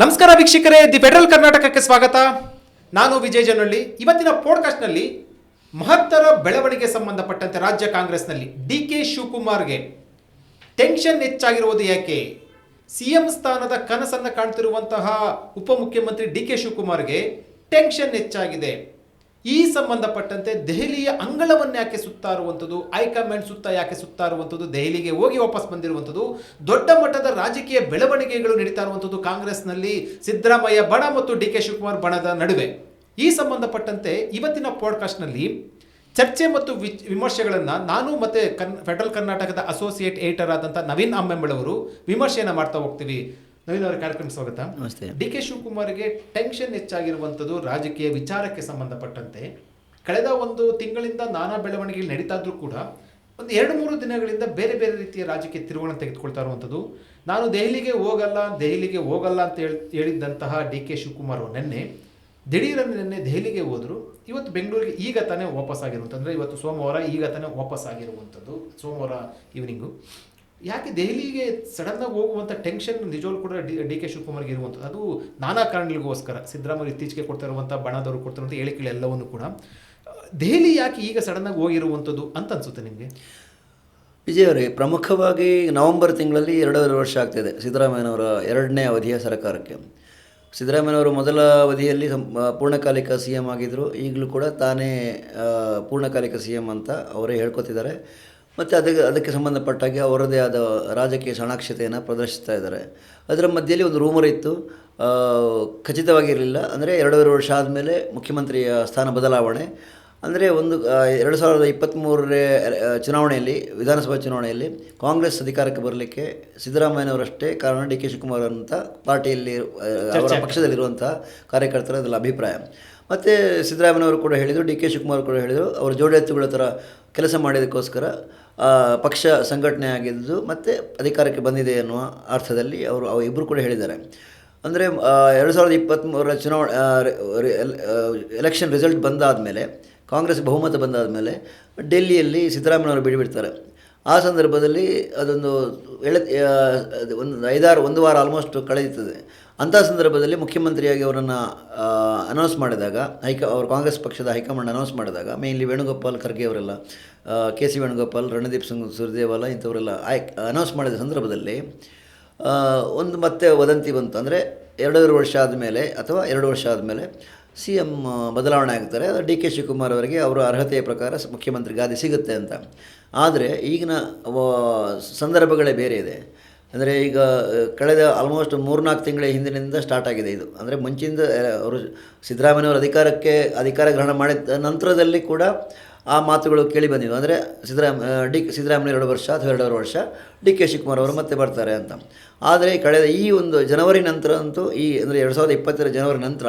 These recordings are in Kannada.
ನಮಸ್ಕಾರ ವೀಕ್ಷಕರೇ, ದಿ ಫೆಡರಲ್ ಕರ್ನಾಟಕಕ್ಕೆ ಸ್ವಾಗತ. ನಾನು ವಿಜಯ್ ಜನಹಳ್ಳಿ ಇವತ್ತಿನ ಪಾಡ್ಕಾಸ್ಟ್ನಲ್ಲಿ ಮಹತ್ತರ ಬೆಳವಣಿಗೆ ಸಂಬಂಧಪಟ್ಟಂತೆ ರಾಜ್ಯ ಕಾಂಗ್ರೆಸ್ನಲ್ಲಿ ಡಿ ಕೆ ಶಿವಕುಮಾರ್ಗೆ ಟೆನ್ಷನ್ ಹೆಚ್ಚಾಗಿರುವುದು ಯಾಕೆ? ಸಿಎಂ ಸ್ಥಾನದ ಕನಸನ್ನು ಕಾಣ್ತಿರುವಂತಹ ಉಪಮುಖ್ಯಮಂತ್ರಿ ಡಿ ಕೆ ಶಿವಕುಮಾರ್ಗೆ ಟೆನ್ಷನ್ ಹೆಚ್ಚಾಗಿದೆ. ಈ ಸಂಬಂಧಪಟ್ಟಂತೆ ದೆಹಲಿಯ ಅಂಗಳವನ್ನು ಯಾಕೆ ಸುತ್ತಾ ಇರುವಂಥದ್ದು ಹೈಕಮಾಂಡ್ ಸುತ್ತ ಯಾಕೆ ಸುತ್ತಾರುವಂಥದ್ದು, ದೆಹಲಿಗೆ ಹೋಗಿ ವಾಪಸ್ ಬಂದಿರುವಂಥದ್ದು, ದೊಡ್ಡ ಮಟ್ಟದ ರಾಜಕೀಯ ಬೆಳವಣಿಗೆಗಳು ನಡೀತಾ ಇರುವಂಥದ್ದು ಕಾಂಗ್ರೆಸ್ನಲ್ಲಿ ಸಿದ್ದರಾಮಯ್ಯ ಬಣ ಮತ್ತು ಡಿ ಕೆ ಶಿವಕುಮಾರ್ ಬಣದ ನಡುವೆ. ಈ ಸಂಬಂಧಪಟ್ಟಂತೆ ಇವತ್ತಿನ ಪಾಡ್ಕಾಸ್ಟ್ನಲ್ಲಿ ಚರ್ಚೆ ಮತ್ತು ವಿಚ್, ವಿಮರ್ಶೆಗಳನ್ನು ನಾನು ಮತ್ತು ಕನ್, ಫೆಡರಲ್ ಕರ್ನಾಟಕದ ಅಸೋಸಿಯೇಟ್ ಏಟರ್ ಆದಂಥ ನವೀನ್ ಅಮ್ಮೆಂಬಳವರು ವಿಮರ್ಶೆಯನ್ನು ಮಾಡ್ತಾ ಹೋಗ್ತೀವಿ. ನವೀನ್ ಅವರ ಕಾರ್ಯಕ್ರಮ ಸ್ವಾಗತ. ನಮಸ್ತೆ. ಡಿ ಕೆ ಶಿವಕುಮಾರ್ಗೆ ಟೆನ್ಷನ್ ಹೆಚ್ಚಾಗಿರುವಂಥದ್ದು ರಾಜಕೀಯ ವಿಚಾರಕ್ಕೆ ಸಂಬಂಧಪಟ್ಟಂತೆ. ಕಳೆದ ಒಂದು ತಿಂಗಳಿಂದ ನಾನಾ ಬೆಳವಣಿಗೆ ನಡೀತಾ ಇದ್ರೂ ಕೂಡ ಒಂದು ಎರಡು ಮೂರು ದಿನಗಳಿಂದ ಬೇರೆ ಬೇರೆ ರೀತಿಯ ರಾಜಕೀಯ ತಿರುವಣ ತೆಗೆದುಕೊಳ್ತಾ ಇರುವಂಥದ್ದು. ನಾನು ದೆಹಲಿಗೆ ಹೋಗಲ್ಲ ದೆಹಲಿಗೆ ಹೋಗಲ್ಲ ಅಂತ ಹೇಳಿ ಹೇಳಿದ್ದಂತಹ ಡಿ ಕೆ ಶಿವಕುಮಾರ್ ಅವರು ನಿನ್ನೆ ದಿಢೀರನ್ನು ನಿನ್ನೆ ದೆಹಲಿಗೆ ಹೋದರು. ಇವತ್ತು ಬೆಂಗಳೂರಿಗೆ ಈಗ ತಾನೇ ವಾಪಸ್ ಆಗಿರುವಂಥದ್ದು ಅಂದರೆ ಇವತ್ತು ಸೋಮವಾರ ಈಗ ತಾನೇ ವಾಪಸ್ ಆಗಿರುವಂಥದ್ದು ಸೋಮವಾರ ಈವ್ನಿಂಗು ಯಾಕೆ ದೆಹಲಿಗೆ ಸಡನ್ನಾಗಿ ಹೋಗುವಂಥ ಟೆನ್ಷನ್ ನಿಜವಾಗ್ಲೂ ಕೂಡ ಡಿ ಡಿ ಕೆ ಶಿವಕುಮಾರ್ಗೆ ಇರುವಂಥದ್ದು ಅದು ನಾನಾ ಕಾರಣಗಳಿಗೋಸ್ಕರ ಸಿದ್ದರಾಮಯ್ಯ ಇತ್ತೀಚೆಗೆ ಕೊಡ್ತಾ ಇರುವಂಥ ಬಣದವರು ಕೊಡ್ತಿರುವಂಥ ಹೇಳಿಕೆಗಳು ಎಲ್ಲವನ್ನು ಕೂಡ. ದೆಹಲಿ ಯಾಕೆ ಈಗ ಸಡನ್ನಾಗಿ ಹೋಗಿರುವಂಥದ್ದು ಅಂತ ಅನಿಸುತ್ತೆ ನಿಮಗೆ? ವಿಜಯವರೇ ಪ್ರಮುಖವಾಗಿ ನವೆಂಬರ್ ತಿಂಗಳಲ್ಲಿ ಎರಡೂವರೆ ವರ್ಷ ಆಗ್ತಿದೆ ಸಿದ್ದರಾಮಯ್ಯನವರ ಎರಡನೇ ಅವಧಿಯ ಸರ್ಕಾರಕ್ಕೆ. ಸಿದ್ದರಾಮಯ್ಯನವರು ಮೊದಲ ಅವಧಿಯಲ್ಲಿ ಪೂರ್ಣಕಾಲಿಕ ಸಿ ಎಂ ಆಗಿದ್ದರು ಈಗಲೂ ಕೂಡ ತಾನೇ ಪೂರ್ಣಕಾಲಿಕ ಸಿ ಎಂ ಅಂತ ಅವರೇ ಹೇಳ್ಕೊತಿದ್ದಾರೆ. ಮತ್ತು ಅದಕ್ಕೆ ಅದಕ್ಕೆ ಸಂಬಂಧಪಟ್ಟಾಗೆ ಅವರದೇ ಆದ ರಾಜಕೀಯ ಸಣಾಕ್ಷತೆಯನ್ನು ಪ್ರದರ್ಶಿಸ್ತಾ ಇದ್ದಾರೆ. ಅದರ ಮಧ್ಯೆಯಲ್ಲಿ ಒಂದು ರೂಮರ್ ಇತ್ತು. ಖಚಿತವಾಗಿರಲಿಲ್ಲ. ಅಂದರೆ ಎರಡೂವರೆ ವರ್ಷ ಆದಮೇಲೆ ಮುಖ್ಯಮಂತ್ರಿಯ ಸ್ಥಾನ ಬದಲಾವಣೆ. ಅಂದರೆ ಒಂದು ಎರಡು ಸಾವಿರದ ಇಪ್ಪತ್ತ್ಮೂರನೇ ಚುನಾವಣೆಯಲ್ಲಿ ವಿಧಾನಸಭಾ ಚುನಾವಣೆಯಲ್ಲಿ ಕಾಂಗ್ರೆಸ್ ಅಧಿಕಾರಕ್ಕೆ ಬರಲಿಕ್ಕೆ ಸಿದ್ದರಾಮಯ್ಯನವರಷ್ಟೇ ಕಾರಣ ಡಿ ಕೆ ಶಿವಕುಮಾರ್ ಅಂತ ಪಾರ್ಟಿಯಲ್ಲಿ ಅವರ ಪಕ್ಷದಲ್ಲಿರುವಂಥ ಕಾರ್ಯಕರ್ತರ ಅದರಲ್ಲಿ ಅಭಿಪ್ರಾಯ. ಮತ್ತು ಸಿದ್ದರಾಮಯ್ಯನವರು ಕೂಡ ಹೇಳಿದರು, ಡಿ ಕೆ ಶಿವಕುಮಾರ್ ಕೂಡ ಹೇಳಿದರು, ಅವರು ಜೋಡೆತ್ತುಗಳ ಥರ ಕೆಲಸ ಮಾಡಿದ್ದಕ್ಕೋಸ್ಕರ ಪಕ್ಷ ಸಂಘಟನೆ ಆಗಿದ್ದು ಮತ್ತು ಅಧಿಕಾರಕ್ಕೆ ಬಂದಿದೆ ಅನ್ನುವ ಅರ್ಥದಲ್ಲಿ ಅವರು, ಅವ ಇಬ್ಬರು ಕೂಡ ಹೇಳಿದ್ದಾರೆ. ಅಂದರೆ ಎರಡು ಸಾವಿರದ ಇಪ್ಪತ್ತ್ಮೂರರ ಚುನಾವಣೆ ಎಲೆಕ್ಷನ್ ರಿಸಲ್ಟ್ ಬಂದಾದ ಮೇಲೆ ಕಾಂಗ್ರೆಸ್ ಬಹುಮತ ಬಂದಾದ ಮೇಲೆ ಡೆಲ್ಲಿಯಲ್ಲಿ ಸಿದ್ದರಾಮಯ್ಯನವರು ಬಿಡಿಬಿಡ್ತಾರೆ. ಆ ಸಂದರ್ಭದಲ್ಲಿ ಅದೊಂದು ಎಳೆ ಒಂದು ಐದಾರು, ಒಂದು ವಾರ ಆಲ್ಮೋಸ್ಟ್ ಕಳೆಯುತ್ತದೆ ಅಂಥ ಸಂದರ್ಭದಲ್ಲಿ ಮುಖ್ಯಮಂತ್ರಿಯಾಗಿ ಅವರನ್ನು ಅನೌನ್ಸ್ ಮಾಡಿದಾಗ, ಹೈಕ, ಅವರು ಕಾಂಗ್ರೆಸ್ ಪಕ್ಷದ ಹೈಕಮಾಂಡ್ ಅನೌನ್ಸ್ ಮಾಡಿದಾಗ ಮೇನ್ಲಿ ವೇಣುಗೋಪಾಲ್ ಖರ್ಗೆ ಅವರೆಲ್ಲ ಕೆ ಸಿ ವೇಣುಗೋಪಾಲ್, ರಣದೀಪ್ ಸಿಂಗ್ ಸುರ್ದೇವಾಲ ಇಂಥವರೆಲ್ಲ ಆಯ್ ಅನೌನ್ಸ್ ಮಾಡಿದ ಸಂದರ್ಭದಲ್ಲಿ ಒಂದು ಮತ್ತೆ ವದಂತಿ ಬಂತು. ಅಂದರೆ ಎರಡೂವರೆ ವರ್ಷ ಆದಮೇಲೆ ಅಥವಾ ಎರಡು ವರ್ಷ ಆದಮೇಲೆ ಸಿ ಎಂ ಬದಲಾವಣೆ ಆಗ್ತಾರೆ. ಡಿ ಕೆ ಶಿವಕುಮಾರ್ ಅವರಿಗೆ ಅವರ ಅರ್ಹತೆಯ ಪ್ರಕಾರ ಮುಖ್ಯಮಂತ್ರಿ ಗಾದಿ ಸಿಗುತ್ತೆ ಅಂತ. ಆದರೆ ಈಗಿನ ಸಂದರ್ಭಗಳೇ ಬೇರೆ ಇದೆ. ಅಂದರೆ ಈಗ ಕಳೆದ ಆಲ್ಮೋಸ್ಟ್ ಮೂರ್ನಾಲ್ಕು ತಿಂಗಳ ಹಿಂದಿನಿಂದ ಸ್ಟಾರ್ಟ್ ಆಗಿದೆ ಇದು. ಅಂದರೆ ಮುಂಚಿಂದ ಅವರು ಸಿದ್ದರಾಮಯ್ಯವರು ಅಧಿಕಾರಕ್ಕೆ ಅಧಿಕಾರ ಗ್ರಹಣ ಮಾಡಿದ ನಂತರದಲ್ಲಿ ಕೂಡ ಆ ಮಾತುಗಳು ಕೇಳಿ ಬಂದಿವೆ. ಅಂದರೆ ಸಿದ್ದರಾಮ ಡಿ, ಸಿದ್ದರಾಮಯ್ಯ ಎರಡು ವರ್ಷ ಅಥವಾ ಎರಡೂವರೆ ವರ್ಷ ಡಿ ಕೆ ಶಿವಕುಮಾರ್ ಅವರು ಮತ್ತೆ ಬರ್ತಾರೆ ಅಂತ. ಆದರೆ ಕಳೆದ ಈ ಒಂದು ಜನವರಿ ನಂತರ ಅಂತೂ ಈ, ಅಂದರೆ ಎರಡು ಸಾವಿರದ ಇಪ್ಪತ್ತರ ಜನವರಿ ನಂತರ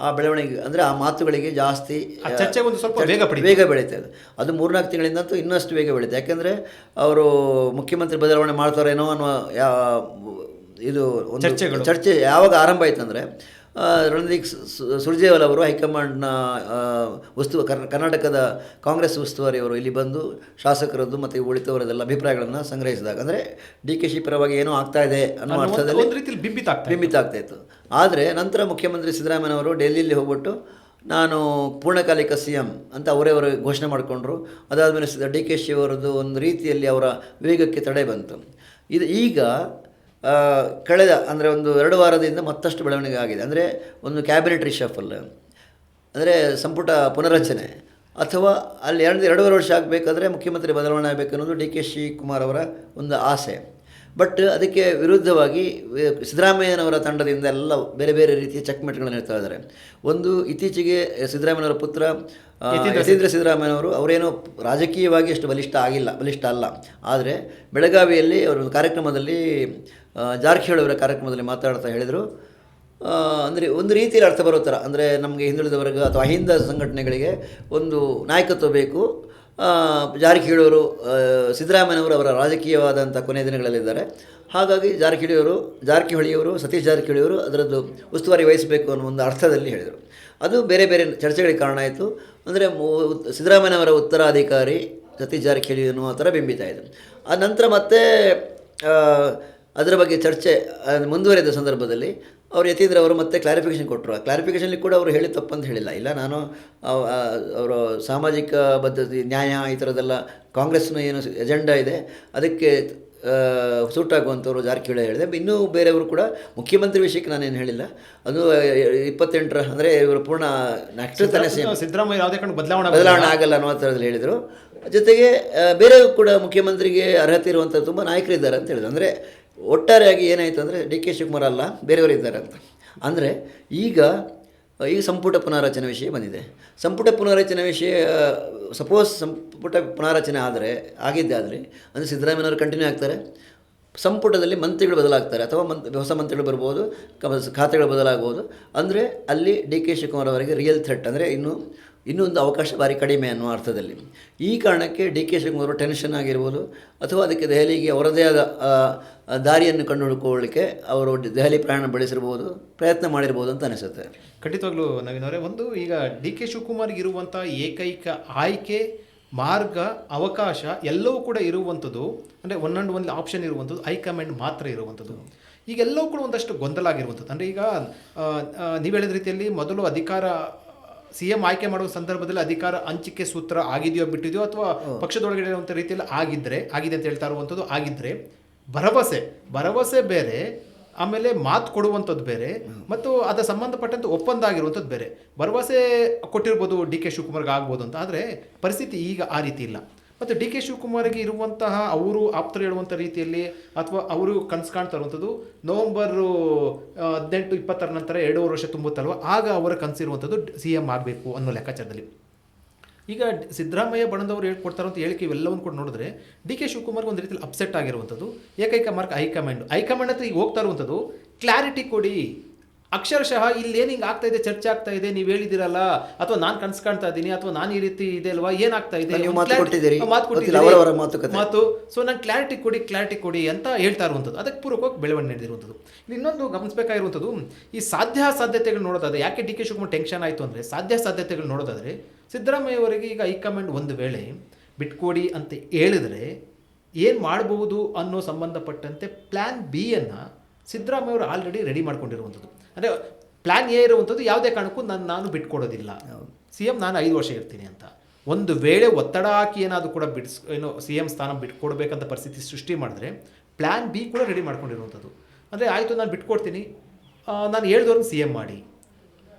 ಆ ಬೆಳವಣಿಗೆ ಅಂದರೆ ಆ ಮಾತುಗಳಿಗೆ ಜಾಸ್ತಿ ಚರ್ಚೆ ಒಂದು ಸ್ವಲ್ಪ ಬೇಗ ವೇಗ ಬೆಳೀತಾ ಇದೆ ಅದು ಮೂರ್ನಾಲ್ಕು ತಿಂಗಳಿಂದಂತೂ ಇನ್ನಷ್ಟು ವೇಗ ಬೆಳೀತದೆ. ಯಾಕೆಂದರೆ ಅವರು ಮುಖ್ಯಮಂತ್ರಿ ಬದಲಾವಣೆ ಮಾಡ್ತಾರೇನೋ ಅನ್ನುವ ಯಾ ಇದು ಒಂದು ಚರ್ಚೆಗಳು. ಚರ್ಚೆ ಯಾವಾಗ ಆರಂಭ ಆಯ್ತಂದರೆ ರಣದೀಪ್ ಸು- ಸು- ಸುರ್ಜೇವಾಲ ಅವರು ಹೈಕಮಾಂಡ್ನ ಉಸ್ತು ಕರ್ ಕರ್ನಾಟಕದ ಕಾಂಗ್ರೆಸ್ ಉಸ್ತುವಾರಿಯವರು ಇಲ್ಲಿ ಬಂದು ಶಾಸಕರದ್ದು ಮತ್ತು ಉಳಿತವರದೆಲ್ಲ ಅಭಿಪ್ರಾಯಗಳನ್ನು ಸಂಗ್ರಹಿಸಿದಾಗ ಅಂದರೆ ಡಿ ಕೆ ಶಿ ಪರವಾಗಿ ಏನೋ ಆಗ್ತಾ ಇದೆ ಅನ್ನೋ ಅನ್ನೋ ಅರ್ಥದಲ್ಲಿ ಬಿಂಬಿತ ಆಗ್ತಾ ಇತ್ತು. ಆದರೆ ನಂತರ ಮುಖ್ಯಮಂತ್ರಿ ಸಿದ್ದರಾಮಯ್ಯನವರು ಡೆಲ್ಲಿಯಲ್ಲಿ ಹೋಗ್ಬಿಟ್ಟು, ನಾನು ಪೂರ್ಣಕಾಲಿಕ ಸಿ ಎಂ ಅಂತ ಅವರೇ ಅವರು ಘೋಷಣೆ ಮಾಡಿಕೊಂಡ್ರು. ಅದಾದಮೇಲೆ ಡಿ ಕೆ ಶಿ ಅವರದ್ದು ಒಂದು ರೀತಿಯಲ್ಲಿ ಅವರ ವೇಗಕ್ಕೆ ತಡೆ ಬಂತು. ಇದು ಈಗ ಕಳೆದ ಅಂದರೆ ಒಂದು ಎರಡು ವಾರದಿಂದ ಮತ್ತಷ್ಟು ಬೆಳವಣಿಗೆ ಆಗಿದೆ. ಅಂದರೆ ಒಂದು ಕ್ಯಾಬಿನೆಟ್ ರಿಷಫಲ್ ಅಂದರೆ ಸಂಪುಟ ಪುನರಚನೆ ಅಥವಾ ಅಲ್ಲಿ ಎರಡು, ಎರಡೂವರೆ ವರ್ಷ ಆಗಬೇಕಾದ್ರೆ ಮುಖ್ಯಮಂತ್ರಿ ಬದಲಾವಣೆ ಆಗಬೇಕು ಅನ್ನೋದು ಡಿ ಕೆ ಶಿವಕುಮಾರ್ ಅವರ ಒಂದು ಆಸೆ. ಬಟ್ ಅದಕ್ಕೆ ವಿರುದ್ಧವಾಗಿ ಸಿದ್ದರಾಮಯ್ಯನವರ ತಂಡದಿಂದ ಎಲ್ಲ ಬೇರೆ ಬೇರೆ ರೀತಿಯ ಚೆಕ್ಮೆಟ್ಗಳನ್ನು ಹೇಳ್ತಾ ಇದ್ದಾರೆ ಒಂದು ಇತ್ತೀಚೆಗೆ ಸಿದ್ದರಾಮಯ್ಯನವರ ಪುತ್ರ ಯತೀಂದ್ರ ಸಿದ್ದರಾಮಯ್ಯನವರು ಅವರೇನೋ ರಾಜಕೀಯವಾಗಿ ಅಷ್ಟು ಬಲಿಷ್ಠ ಆಗಿಲ್ಲ ಬಲಿಷ್ಠ ಅಲ್ಲ. ಆದರೆ ಬೆಳಗಾವಿಯಲ್ಲಿ ಅವರ ಒಂದು ಕಾರ್ಯಕ್ರಮದಲ್ಲಿ ಜಾರಕಿಹೊಳಿ ಅವರ ಕಾರ್ಯಕ್ರಮದಲ್ಲಿ ಮಾತಾಡ್ತಾ ಹೇಳಿದರು. ಅಂದರೆ ಒಂದು ರೀತಿಯಲ್ಲಿ ಅರ್ಥ ಬರೋ ಥರ ಅಂದರೆ ನಮಗೆ ಹಿಂದುಳಿದ ವರ್ಗ ಅಥವಾ ಅಹಿಂದ ಸಂಘಟನೆಗಳಿಗೆ ಒಂದು ನಾಯಕತ್ವ ಬೇಕು. ಜಾರಕಿಹೊಳಿಯವರು ಸಿದ್ದರಾಮಯ್ಯನವರು ಅವರ ರಾಜಕೀಯವಾದಂಥ ಕೊನೆಯ ದಿನಗಳಲ್ಲಿದ್ದಾರೆ. ಹಾಗಾಗಿ ಜಾರಕಿಹೊಳಿಯವರು ಜಾರಕಿಹೊಳಿಯವರು, ಸತೀಶ್ ಜಾರಕಿಹೊಳಿಯವರು ಅದರದ್ದು ಉಸ್ತುವಾರಿ ವಹಿಸಬೇಕು ಅನ್ನೋ ಒಂದು ಅರ್ಥದಲ್ಲಿ ಹೇಳಿದರು. ಅದು ಬೇರೆ ಬೇರೆ ಚರ್ಚೆಗಳಿಗೆ ಕಾರಣ ಆಯಿತು. ಅಂದರೆ ಸಿದ್ದರಾಮಯ್ಯನವರ ಉತ್ತರಾಧಿಕಾರಿ ಸತೀಶ್ ಜಾರಕಿಹೊಳಿ ಅನ್ನುವ ಥರ ಬಿಂಬಿತ ಇದೆ. ಆ ನಂತರ ಮತ್ತೆ ಅದರ ಬಗ್ಗೆ ಚರ್ಚೆ ಮುಂದುವರಿದ ಸಂದರ್ಭದಲ್ಲಿ ಅವ್ರು ಯತೀಂದ್ರ ಅವರು ಮತ್ತೆ ಕ್ಲಾರಿಫಿಕೇಶನ್ ಕೊಟ್ಟರು ಆ ಕ್ಲಾರಿಫಿಕೇಶನ್ಲಿ ಕೂಡ ಅವರು ಹೇಳಿ ತಪ್ಪಂತ ಹೇಳಿಲ್ಲ. ಇಲ್ಲ ನಾನು ಅವರು ಸಾಮಾಜಿಕ ಬದ್ಧತೆ ನ್ಯಾಯ ಈ ಥರದ್ದೆಲ್ಲ ಕಾಂಗ್ರೆಸ್ನ ಏನು ಎಜೆಂಡಾ ಇದೆ ಅದಕ್ಕೆ ಸೂಟ್ ಆಗುವಂಥವ್ರು ಜಾರಕಿಹೊಳಿ ಹೇಳಿದೆ. ಇನ್ನೂ ಬೇರೆಯವರು ಕೂಡ ಮುಖ್ಯಮಂತ್ರಿ ವಿಷಯಕ್ಕೆ ನಾನೇನು ಹೇಳಿಲ್ಲ. ಅದು ಇಪ್ಪತ್ತೆಂಟರ ಅಂದರೆ ಇವರು ಪೂರ್ಣ ಸಿ ಸಿದ್ದರಾಮಯ್ಯ ಯಾವುದೇ ಕಂಡು ಬದಲಾವಣೆ ಬದಲಾವಣೆ ಆಗಲ್ಲ ಅನ್ನೋ ಥರದಲ್ಲಿ ಹೇಳಿದರು. ಜೊತೆಗೆ ಬೇರೆಯವರು ಕೂಡ ಮುಖ್ಯಮಂತ್ರಿಗೆ ಅರ್ಹತೆ ಇರುವಂಥ ತುಂಬ ನಾಯಕರಿದ್ದಾರೆ ಅಂತ ಹೇಳಿದ್ರು. ಅಂದರೆ ಒಟ್ಟಾರೆಯಾಗಿ ಏನಾಯಿತು ಅಂದರೆ ಡಿ ಕೆ ಶಿವಕುಮಾರ್ ಅಲ್ಲ, ಬೇರೆಯವರು ಇದ್ದಾರೆ ಅಂತ. ಅಂದರೆ ಈಗ ಈಗ ಸಂಪುಟ ಪುನಾರಚನೆ ವಿಷಯ ಬಂದಿದೆ. ಸಂಪುಟ ಪುನಾರಚನೆ ವಿಷಯ ಸಪೋಸ್ ಸಂಪುಟ ಪುನಾರಚನೆ ಆದರೆ, ಆಗಿದ್ದೆ ಆದರೆ, ಅಂದರೆ ಸಿದ್ದರಾಮಯ್ಯನವರು ಕಂಟಿನ್ಯೂ ಆಗ್ತಾರೆ. ಸಂಪುಟದಲ್ಲಿ ಮಂತ್ರಿಗಳು ಬದಲಾಗ್ತಾರೆ, ಅಥವಾ ಮಂತ್, ಹೊಸ ಮಂತ್ರಿಗಳು ಬರ್ಬೋದು ಖಾತೆಗಳು ಬದಲಾಗ್ಬೋದು. ಅಂದರೆ ಅಲ್ಲಿ ಡಿ ಕೆ ಶಿವಕುಮಾರ್ ಅವರಿಗೆ ರಿಯಲ್ ಥ್ರೆಟ್ ಅಂದರೆ ಇನ್ನು ಇನ್ನೂ ಒಂದು ಅವಕಾಶ ಭಾರಿ ಕಡಿಮೆ ಅನ್ನುವ ಅರ್ಥದಲ್ಲಿ. ಈ ಕಾರಣಕ್ಕೆ ಡಿ ಕೆ ಶಿವಕುಮಾರ್ ಟೆನ್ಷನ್ ಆಗಿರ್ಬೋದು, ಅಥವಾ ಅದಕ್ಕೆ ದೆಹಲಿಗೆ ಅವರದೇ ಆದ ದಾರಿಯನ್ನು ಕಂಡು ಹುಡುಕೊಳ್ಳಿಕ್ಕೆ ಅವರು ದೆಹಲಿ ಪ್ರಯಾಣ ಬೆಳೆಸಿರ್ಬೋದು, ಪ್ರಯತ್ನ ಮಾಡಿರ್ಬೋದು ಅಂತ ಅನಿಸುತ್ತೆ. ಖಂಡಿತವಾಗ್ಲೂ ನವೀನ್ ಅವರೇ, ಒಂದು ಈಗ ಡಿ ಕೆ ಶಿವಕುಮಾರ್ಗೆ ಇರುವಂಥ ಏಕೈಕ ಆಯ್ಕೆ, ಮಾರ್ಗ, ಅವಕಾಶ ಎಲ್ಲವೂ ಕೂಡ ಇರುವಂಥದ್ದು, ಅಂದರೆ ಒನ್ ಆ್ಯಂಡ್ ಒನ್ ಆಪ್ಷನ್ ಇರುವಂಥದ್ದು ಹೈಕಮಾಂಡ್ ಮಾತ್ರ ಇರುವಂಥದ್ದು. ಈಗೆಲ್ಲವೂ ಕೂಡ ಒಂದಷ್ಟು ಗೊಂದಲ ಆಗಿರುವಂಥದ್ದು. ಅಂದರೆ ಈಗ ನೀವು ಹೇಳಿದ ರೀತಿಯಲ್ಲಿ ಮೊದಲು ಅಧಿಕಾರ ಸಿ ಎಂ ಆಯ್ಕೆ ಮಾಡುವ ಸಂದರ್ಭದಲ್ಲಿ ಅಧಿಕಾರ ಹಂಚಿಕೆ ಸೂತ್ರ ಆಗಿದೆಯೋ ಬಿಟ್ಟಿದೆಯೋ ಅಥವಾ ಪಕ್ಷದೊಳಗಡೆ ಇರುವಂಥ ರೀತಿಯಲ್ಲಿ ಆಗಿದ್ರೆ ಆಗಿದೆ ಅಂತ ಹೇಳ್ತಾ ಇರುವಂಥದ್ದು ಆಗಿದ್ರೆ ಭರವಸೆ ಭರವಸೆ ಬೇರೆ ಆಮೇಲೆ ಮಾತು ಕೊಡುವಂಥದ್ದು ಬೇರೆ ಮತ್ತು ಅದರ ಸಂಬಂಧಪಟ್ಟಂತೆ ಒಪ್ಪಂದ ಆಗಿರುವಂಥದ್ದು ಬೇರೆ. ಭರವಸೆ ಕೊಟ್ಟಿರ್ಬೋದು ಡಿ ಕೆ ಶಿವಕುಮಾರ್ಗೆ ಆಗ್ಬೋದು ಅಂತ. ಆದರೆ ಪರಿಸ್ಥಿತಿ ಈಗ ಆ ರೀತಿ ಇಲ್ಲ. ಮತ್ತು ಡಿ ಕೆ ಶಿವಕುಮಾರ್ಗೆ ಇರುವಂತಹ ಅವರು ಆಪ್ತರು ಹೇಳುವಂಥ ರೀತಿಯಲ್ಲಿ ಅಥವಾ ಅವರು ಕನಸು ಕಾಣ್ತಾ ಇರುವಂಥದ್ದು, ನವಂಬರು ಹದಿನೆಂಟು, ಇಪ್ಪತ್ತರ ನಂತರ ಎರಡೂವರೆ ವರ್ಷ ತುಂಬುತ್ತಲ್ವ, ಆಗ ಅವರ ಕನಸಿರುವಂಥದ್ದು ಸಿ ಎಂ ಆಗಬೇಕು ಅನ್ನೋ ಲೆಕ್ಕಾಚಾರದಲ್ಲಿ. ಈಗ ಸಿದ್ದರಾಮಯ್ಯ ಬಣದವರು ಹೇಳ್ಕೊಡ್ತಾರಂತ ಹೇಳಿಕೆ ಇವೆಲ್ಲವನ್ನು ಕೂಡ ನೋಡಿದ್ರೆ, ಡಿ ಕೆ ಶಿವಕುಮಾರ್ಗೆ ಒಂದು ರೀತಿಯಲ್ಲಿ ಅಪ್ಸೆಟ್ ಆಗಿರುವಂಥದ್ದು, ಏಕೈಕ ಮಾರ್ಕ್ ಹೈಕಮಾಂಡ್. ಹೈಕಮಾಂಡ್ ಹತ್ರ ಈಗ ಹೋಗ್ತಾ ಇರುವಂಥದ್ದು, ಕ್ಲಾರಿಟಿ ಕೊಡಿ ಅಕ್ಷರಶಃ ಇಲ್ಲಿ ಏನು ಹಿಂಗೆ ಆಗ್ತಾ ಇದೆ ಚರ್ಚೆ ಆಗ್ತಾ ಇದೆ ನೀವು ಹೇಳಿದಿರಲ್ಲ ಅಥವಾ ನಾನು ಕನ್ಸ್ ಕಾಣ್ತಾ ಇದ್ದೀನಿ ಅಥವಾ ನಾನು ಈ ರೀತಿ ಇದೆ ಅಲ್ವಾ ಏನಾಗ್ತಾ ಇದೆ ಮಾತು. ಸೊ ನಂಗೆ ಕ್ಲಾರಿಟಿ ಕೊಡಿ ಕ್ಲಾರಿಟಿ ಕೊಡಿ ಅಂತ ಹೇಳ್ತಾ ಇರುವಂಥದ್ದು. ಅದಕ್ಕೆ ಪೂರ್ವಕವಾಗಿ ಬೆಳವಣಿಗೆ ನಡೆದಿರುವಂಥದ್ದು. ಇಲ್ಲಿ ಇನ್ನೊಂದು ಗಮನಿಸಬೇಕಾಗಿರುವಂಥದ್ದು ಈ ಸಾಧ್ಯ ಸಾಧ್ಯತೆಗಳು ನೋಡೋದಾದ್ರೆ ಯಾಕೆ ಡಿ ಕೆ ಶಿವಕುಮಾರ್ ಟೆನ್ಷನ್ ಆಯಿತು ಅಂದರೆ ಸಾಧ್ಯ ಸಾಧ್ಯತೆಗಳು ನೋಡೋದಾದರೆ ಸಿದ್ದರಾಮಯ್ಯ ಅವರಿಗೆ ಈಗ ಹೈಕಮಾಂಡ್ ಒಂದು ವೇಳೆ ಬಿಟ್ಕೊಡಿ ಅಂತ ಹೇಳಿದ್ರೆ ಏನು ಮಾಡಬಹುದು ಅನ್ನೋ ಸಂಬಂಧಪಟ್ಟಂತೆ ಪ್ಲ್ಯಾನ್ ಬಿಯನ್ನು ಸಿದ್ದರಾಮಯ್ಯ ಅವರು ಆಲ್ರೆಡಿ ರೆಡಿ ಮಾಡ್ಕೊಂಡಿರುವಂಥದ್ದು. ಅಂದರೆ ಪ್ಲ್ಯಾನ್ ಏ ಇರುವಂಥದ್ದು ಯಾವುದೇ ಕಾರಣಕ್ಕೂ ನಾನು ನಾನು ಬಿಟ್ಕೊಡೋದಿಲ್ಲ. ಸಿ ಎಂ ನಾನು ಐದು ವರ್ಷ ಇರ್ತೀನಿ ಅಂತ. ಒಂದು ವೇಳೆ ಒತ್ತಡ ಹಾಕಿ ಏನಾದರೂ ಕೂಡ ಬಿಡ್ಸ್ ಏನು ಸಿ ಎಂ ಸ್ಥಾನ ಬಿಟ್ಕೊಡ್ಬೇಕಂತ ಪರಿಸ್ಥಿತಿ ಸೃಷ್ಟಿ ಮಾಡಿದ್ರೆ ಪ್ಲ್ಯಾನ್ ಬಿ ಕೂಡ ರೆಡಿ ಮಾಡ್ಕೊಂಡಿರುವಂಥದ್ದು. ಅಂದರೆ ಆಯಿತು ನಾನು ಬಿಟ್ಕೊಡ್ತೀನಿ. ನಾನು ಹೇಳ್ದವ್ರನ್ನ ಸಿ ಎಂ ಮಾಡಿ.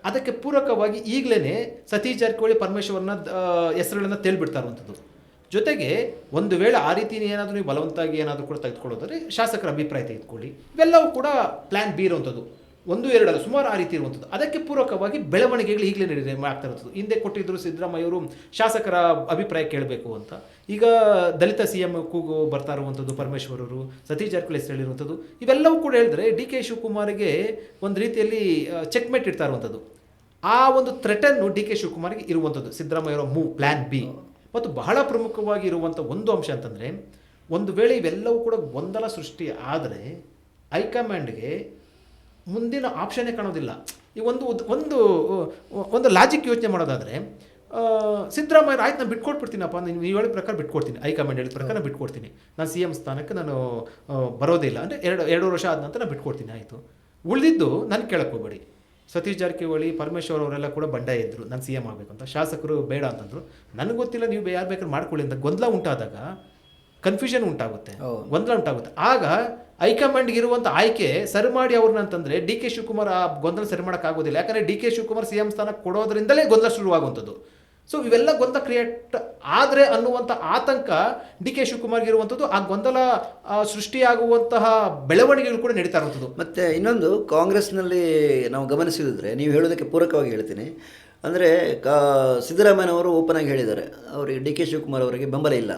ಅದಕ್ಕೆ ಪೂರಕವಾಗಿ ಈಗಲೇ ಸತೀಶ್ ಜಾರಕಿಹೊಳಿ ಪರಮೇಶ್ವರನ ಹೆಸರುಗಳನ್ನ ತೇಳ್ಬಿಡ್ತಾ ಇರುವಂಥದ್ದು. ಜೊತೆಗೆ ಒಂದು ವೇಳೆ ಆ ರೀತಿ ಏನಾದರೂ ನೀವು ಬಲವಂತಾಗಿ ಏನಾದರೂ ಕೂಡ ತೆಗೆದುಕೊಳ್ಳೋದ್ರೆ ಶಾಸಕರ ಅಭಿಪ್ರಾಯ ತೆಗೆದುಕೊಳ್ಳಿ. ಇವೆಲ್ಲವೂ ಕೂಡ ಪ್ಲ್ಯಾನ್ ಬಿ ಇರುವಂಥದ್ದು. ಒಂದು, ಎರಡಲ್ಲ, ಸುಮಾರು ಆ ರೀತಿ ಇರುವಂಥದ್ದು. ಅದಕ್ಕೆ ಪೂರಕವಾಗಿ ಬೆಳವಣಿಗೆಗಳು ಈಗಲೇ ನಡೀದೆ ಆಗ್ತಾ ಇರುತ್ತದೆ ಹಿಂದೆ ಕೊಟ್ಟಿದ್ದರು ಸಿದ್ದರಾಮಯ್ಯವರು ಶಾಸಕರ ಅಭಿಪ್ರಾಯ ಕೇಳಬೇಕು ಅಂತ. ಈಗ ದಲಿತ ಸಿ ಎಂ ಕೂಗು ಬರ್ತಾ ಇರುವಂಥದ್ದು ಪರಮೇಶ್ವರರು, ಸತೀಶ್ ಜಾರಕಿಹೊಳಿ ಹೆಸರು ಹೇಳಿರುವಂಥದ್ದು ಇವೆಲ್ಲವೂ ಕೂಡ ಹೇಳಿದ್ರೆ ಡಿ ಕೆ ಶಿವಕುಮಾರ್ಗೆ ಒಂದು ರೀತಿಯಲ್ಲಿ ಚೆಕ್ಮೇಟ್ ಇಡ್ತಾ ಇರುವಂಥದ್ದು. ಆ ಒಂದು ಥ್ರೆಟನ್ನು ಡಿ ಕೆ ಶಿವಕುಮಾರ್ಗೆ ಇರುವಂಥದ್ದು. ಸಿದ್ದರಾಮಯ್ಯವರ ಮೂವ್ ಪ್ಲ್ಯಾನ್ ಬಿ ಮತ್ತು ಬಹಳ ಪ್ರಮುಖವಾಗಿ ಇರುವಂಥ ಒಂದು ಅಂಶ ಅಂತಂದರೆ, ಒಂದು ವೇಳೆ ಇವೆಲ್ಲವೂ ಕೂಡ ಗೊಂದಲ ಸೃಷ್ಟಿ ಆದರೆ ಹೈಕಮಾಂಡ್ಗೆ ಮುಂದಿನ ಆಪ್ಷನ್ನೇ ಕಾಣೋದಿಲ್ಲ. ಈ ಒಂದು ಒಂದು ಒಂದು ಲಾಜಿಕ್ ಯೋಚನೆ ಮಾಡೋದಾದರೆ ಸಿದ್ದರಾಮಯ್ಯ ಆಯ್ತು, ನಾನು ಬಿಟ್ಕೊಟ್ಬಿಡ್ತೀನಪ್ಪ. ನೀವು ಹೇಳಿದ ಪ್ರಕಾರ ಬಿಟ್ಕೊಡ್ತೀನಿ. ಹೈಕಮಾಂಡ್ ಹೇಳಿದ ಪ್ರಕಾರ ನಾನು ಬಿಟ್ಕೊಡ್ತೀನಿ. ನಾನು ಸಿ ಎಂ ಸ್ಥಾನಕ್ಕೆ ನಾನು ಬರೋದೇ ಇಲ್ಲ. ಅಂದರೆ ಎರಡು ಎರಡು ವರ್ಷ ಆದ ನಂತರ ನಾನು ಬಿಟ್ಕೊಡ್ತೀನಿ, ಆಯಿತು. ಉಳಿದಿದ್ದು ನಾನು ಕೇಳಕ್ಕೆ ಹೋಗ್ಬೇಡಿ. ಸತೀಶ್ ಜಾರಕಿಹೊಳಿ ಪರಮೇಶ್ವರ್ ಅವರೆಲ್ಲ ಕೂಡ ಬಂಡಾಯ ಇದ್ದರು ನಾನು ಸಿ ಎಂ ಆಗಬೇಕು ಅಂತ. ಶಾಸಕರು ಬೇಡ ಅಂತಂದ್ರು. ನನಗೆ ಗೊತ್ತಿಲ್ಲ ನೀವು ಯಾರು ಬೇಕಾದ್ರೆ ಮಾಡ್ಕೊಳ್ಳಿ ಅಂತ. ಗೊಂದಲ ಉಂಟಾದಾಗ ಕನ್ಫ್ಯೂಷನ್ ಉಂಟಾಗುತ್ತೆ. ಗೊಂದಲ ಉಂಟಾಗುತ್ತೆ. ಆಗ ಹೈಕಮಾಂಡ್ಗೆ ಇರುವಂಥ ಆಯ್ಕೆ ಸರಿ ಮಾಡಿ ಅವ್ರನ್ನ ಅಂತಂದರೆ ಡಿ ಕೆ ಶಿವಕುಮಾರ್ ಆ ಗೊಂದಲ ಸರಿ ಮಾಡೋಕ್ಕಾಗೋದಿಲ್ಲ ಯಾಕಂದರೆ D K Shivakumar C M ಸ್ಥಾನ ಕೊಡೋದ್ರಿಂದಲೇ ಗೊಂದಲ ಶುರುವಾಗುವಂಥದ್ದು. ಸೊ ಇವೆಲ್ಲ ಗೊಂದಲ ಕ್ರಿಯೇಟ್ ಆದರೆ ಅನ್ನುವಂಥ ಆತಂಕ ಡಿ ಕೆ ಶಿವಕುಮಾರ್ಗೆ ಇರುವಂಥದ್ದು, ಆ ಗೊಂದಲ ಸೃಷ್ಟಿಯಾಗುವಂತಹ ಬೆಳವಣಿಗೆಗಳು ಕೂಡ ನಡೀತಾ ಇರುವಂಥದ್ದು. ಮತ್ತು ಇನ್ನೊಂದು, ಕಾಂಗ್ರೆಸ್ನಲ್ಲಿ ನಾವು ಗಮನಿಸಿದ್ರೆ ನೀವು ಹೇಳೋದಕ್ಕೆ ಪೂರಕವಾಗಿ ಹೇಳ್ತೀನಿ. ಅಂದರೆ, ಕಾ, ಸಿದ್ದರಾಮಯ್ಯನವರು ಓಪನ್ ಆಗಿ ಹೇಳಿದ್ದಾರೆ. ಅವರಿಗೆ ಡಿ ಕೆ ಶಿವಕುಮಾರ್ ಅವರಿಗೆ ಬೆಂಬಲ ಇಲ್ಲ.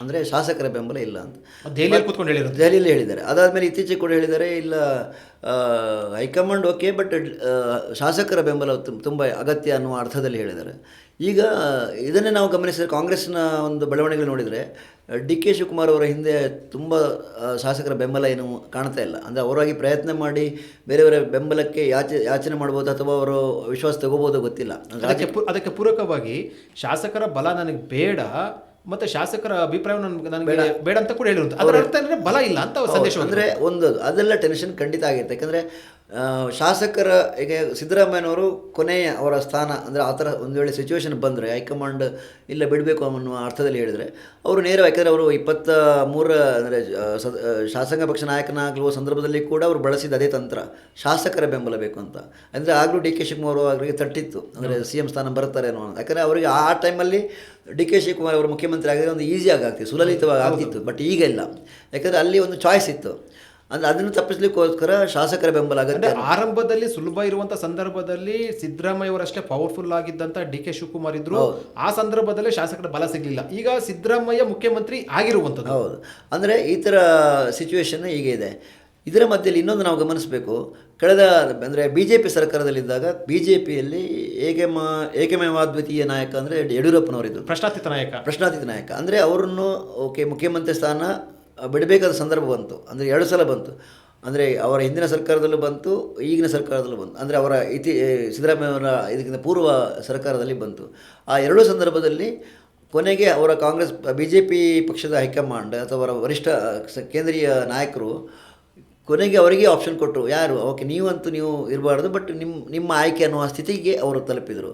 ಅಂದರೆ ಶಾಸಕರ ಬೆಂಬಲ ಇಲ್ಲ ಅಂತ. ದೆಹಲಿಯಲ್ಲಿ ಕೂತ್ಕೊಂಡು ಹೇಳಿರೋದು. ದೆಹಲಿಯಲ್ಲಿ ಹೇಳಿದ್ದಾರೆ. ಅದಾದಮೇಲೆ ಇತ್ತೀಚೆಗೆ ಕೂಡ ಹೇಳಿದ್ದಾರೆ ಇಲ್ಲ ಹೈಕಮಾಂಡ್ ಓಕೆ ಬಟ್ ಶಾಸಕರ ಬೆಂಬಲ ತುಂಬ ಅಗತ್ಯ ಅನ್ನುವ ಅರ್ಥದಲ್ಲಿ ಹೇಳಿದ್ದಾರೆ. ಈಗ ಇದನ್ನೇ ನಾವು ಗಮನಿಸಿದರೆ ಕಾಂಗ್ರೆಸ್ನ ಒಂದು ಬೆಳವಣಿಗೆ ನೋಡಿದರೆ ಡಿ ಕೆ ಶಿವಕುಮಾರ್ ಅವರ ಹಿಂದೆ ತುಂಬ ಶಾಸಕರ ಬೆಂಬಲ ಏನು ಕಾಣ್ತಾ ಇಲ್ಲ. ಅಂದರೆ ಅವರಾಗಿ ಪ್ರಯತ್ನ ಮಾಡಿ ಬೇರೆಯವರ ಬೆಂಬಲಕ್ಕೆ ಯಾಚೆ ಯಾಚನೆ ಮಾಡ್ಬೋದು ಅಥವಾ ಅವರು ವಿಶ್ವಾಸ ತಗೋಬೋದು ಗೊತ್ತಿಲ್ಲ. ಅದಕ್ಕೆ ಅದಕ್ಕೆ ಪೂರಕವಾಗಿ ಶಾಸಕರ ಬಲ ನನಗೆ ಬೇಡ ಮತ್ತೆ ಶಾಸಕರ ಅಭಿಪ್ರಾಯವನ್ನು ನನಗೆ ಬೇಡ. ಅಂತ ಕೂಡ ಹೇಳಿರುವಂತ ಅದರ ಅರ್ಥ ಅಂದ್ರೆ ಬಲ ಇಲ್ಲ ಅಂತ ಸಂದೇಶ ಅಂದ್ರೆ ಒಂದು ಅದೆಲ್ಲ ಟೆನ್ಷನ್ ಖಂಡಿತ ಆಗಿರುತ್ತೆ. ಯಾಕಂದರೆ ಶಾಸಕರ ಈಗ ಸಿದ್ದರಾಮಯ್ಯನವರು ಕೊನೆಯ ಅವರ ಸ್ಥಾನ ಅಂದರೆ ಆ ಥರ ಒಂದು ವೇಳೆ ಸಿಚುವೇಶನ್ ಬಂದರೆ ಹೈಕಮಾಂಡ್ ಇಲ್ಲ ಬಿಡಬೇಕು ಅನ್ನುವ ಅರ್ಥದಲ್ಲಿ ಹೇಳಿದರೆ ಅವರು ನೇರ ಯಾಕೆಂದರೆ ಅವರು ಇಪ್ಪತ್ತ ಮೂರ ಅಂದರೆ ಶಾಸಕ ಪಕ್ಷ ನಾಯಕನಾಗುವ ಸಂದರ್ಭದಲ್ಲಿ ಕೂಡ ಅವರು ಬಳಸಿದ ಅದೇ ತಂತ್ರ ಶಾಸಕರ ಬೆಂಬಲ ಬೇಕು ಅಂತ. ಅಂದರೆ ಆಗಲೂ ಡಿ ಕೆ ಶಿವಕುಮಾರ್ ಅವರಿಗೆ ತಟ್ಟಿತ್ತು ಅಂದರೆ ಸಿ ಎಂ ಸ್ಥಾನ ಬರ್ತಾರೆ ಅನ್ನೋ ಯಾಕಂದರೆ ಅವರಿಗೆ ಆ ಟೈಮಲ್ಲಿ ಡಿ ಕೆ ಶಿವಕುಮಾರ್ ಅವರು ಮುಖ್ಯಮಂತ್ರಿ ಆಗಿದ್ರೆ ಒಂದು ಈಸಿಯಾಗಿ ಆಗ್ತಿತ್ತು ಸುಲಲಿತವಾಗಿ ಆಗ್ತಿತ್ತು ಬಟ್ ಈಗ ಇಲ್ಲ. ಯಾಕಂದರೆ ಅಲ್ಲಿ ಒಂದು ಚಾಯ್ಸ್ ಇತ್ತು. ಅಂದರೆ ಅದನ್ನು ತಪ್ಪಿಸ್ಲಿಕ್ಕೋಸ್ಕರ ಶಾಸಕರ ಬೆಂಬಲ ಆಗುತ್ತೆ ಆರಂಭದಲ್ಲಿ ಸುಲಭ ಇರುವಂತ ಸಂದರ್ಭದಲ್ಲಿ ಸಿದ್ದರಾಮಯ್ಯ ಅವರಷ್ಟೇ ಪವರ್ಫುಲ್ ಆಗಿದ್ದಂತ ಡಿ ಕೆ ಶಿವಕುಮಾರ್ ಇದ್ರು. ಆ ಸಂದರ್ಭದಲ್ಲಿ ಶಾಸಕರ ಬಲ ಸಿಗಲಿಲ್ಲ. ಈಗ ಸಿದ್ದರಾಮಯ್ಯ ಮುಖ್ಯಮಂತ್ರಿ ಆಗಿರುವಂತದ್ದು ಹೌದು. ಅಂದರೆ ಈ ಥರ ಸಿಚುವೇಶನ್ ಹೀಗೆ ಇದೆ. ಇದರ ಮಧ್ಯದಲ್ಲಿ ಇನ್ನೊಂದು ನಾವು ಗಮನಿಸಬೇಕು. ಕಳೆದ ಅಂದರೆ ಬಿ ಜೆ ಪಿ ಸರ್ಕಾರದಲ್ಲಿದ್ದಾಗ ಬಿ ಜೆ ಪಿಯಲ್ಲಿ ಏಕಮ ಏಕಮೇವಾದ್ವಿತೀಯ ನಾಯಕ ಅಂದರೆ ಯಡಿಯೂರಪ್ಪನವರಿದ್ದರು ಪ್ರಶ್ನಾತೀತ ನಾಯಕ. ಪ್ರಶ್ನಾತೀತ ನಾಯಕ. ಅಂದರೆ ಅವರನ್ನು ಓಕೆ ಮುಖ್ಯಮಂತ್ರಿ ಸ್ಥಾನ ಬಿಡಬೇಕಾದ ಸಂದರ್ಭ ಬಂತು. ಅಂದರೆ ಎರಡು ಸಲ ಬಂತು. ಅಂದರೆ ಅವರ ಹಿಂದಿನ ಸರ್ಕಾರದಲ್ಲೂ ಬಂತು, ಈಗಿನ ಸರ್ಕಾರದಲ್ಲೂ ಬಂತು. ಅಂದರೆ ಅವರ ಇತಿ ಸಿದ್ದರಾಮಯ್ಯವರ ಇದಕ್ಕಿಂತ ಪೂರ್ವ ಸರ್ಕಾರದಲ್ಲಿ ಬಂತು. ಆ ಎರಡೂ ಸಂದರ್ಭದಲ್ಲಿ ಕೊನೆಗೆ ಅವರ ಕಾಂಗ್ರೆಸ್, ಬಿ ಜೆ ಪಿ ಪಕ್ಷದ ಹೈಕಮಾಂಡ್ ಅಥವಾ ಅವರ ವರಿಷ್ಠ ಕೇಂದ್ರೀಯ ನಾಯಕರು ಕೊನೆಗೆ ಅವರಿಗೆ ಆಪ್ಷನ್ ಕೊಟ್ಟರು. ಯಾರು? ಓಕೆ, ನೀವಂತೂ ನೀವು ಇರಬಾರ್ದು ಬಟ್ ನಿಮ್ಮ ನಿಮ್ಮ ಆಯ್ಕೆ ಅನ್ನುವ ಸ್ಥಿತಿಗೆ ಅವರು ತಲುಪಿದರು.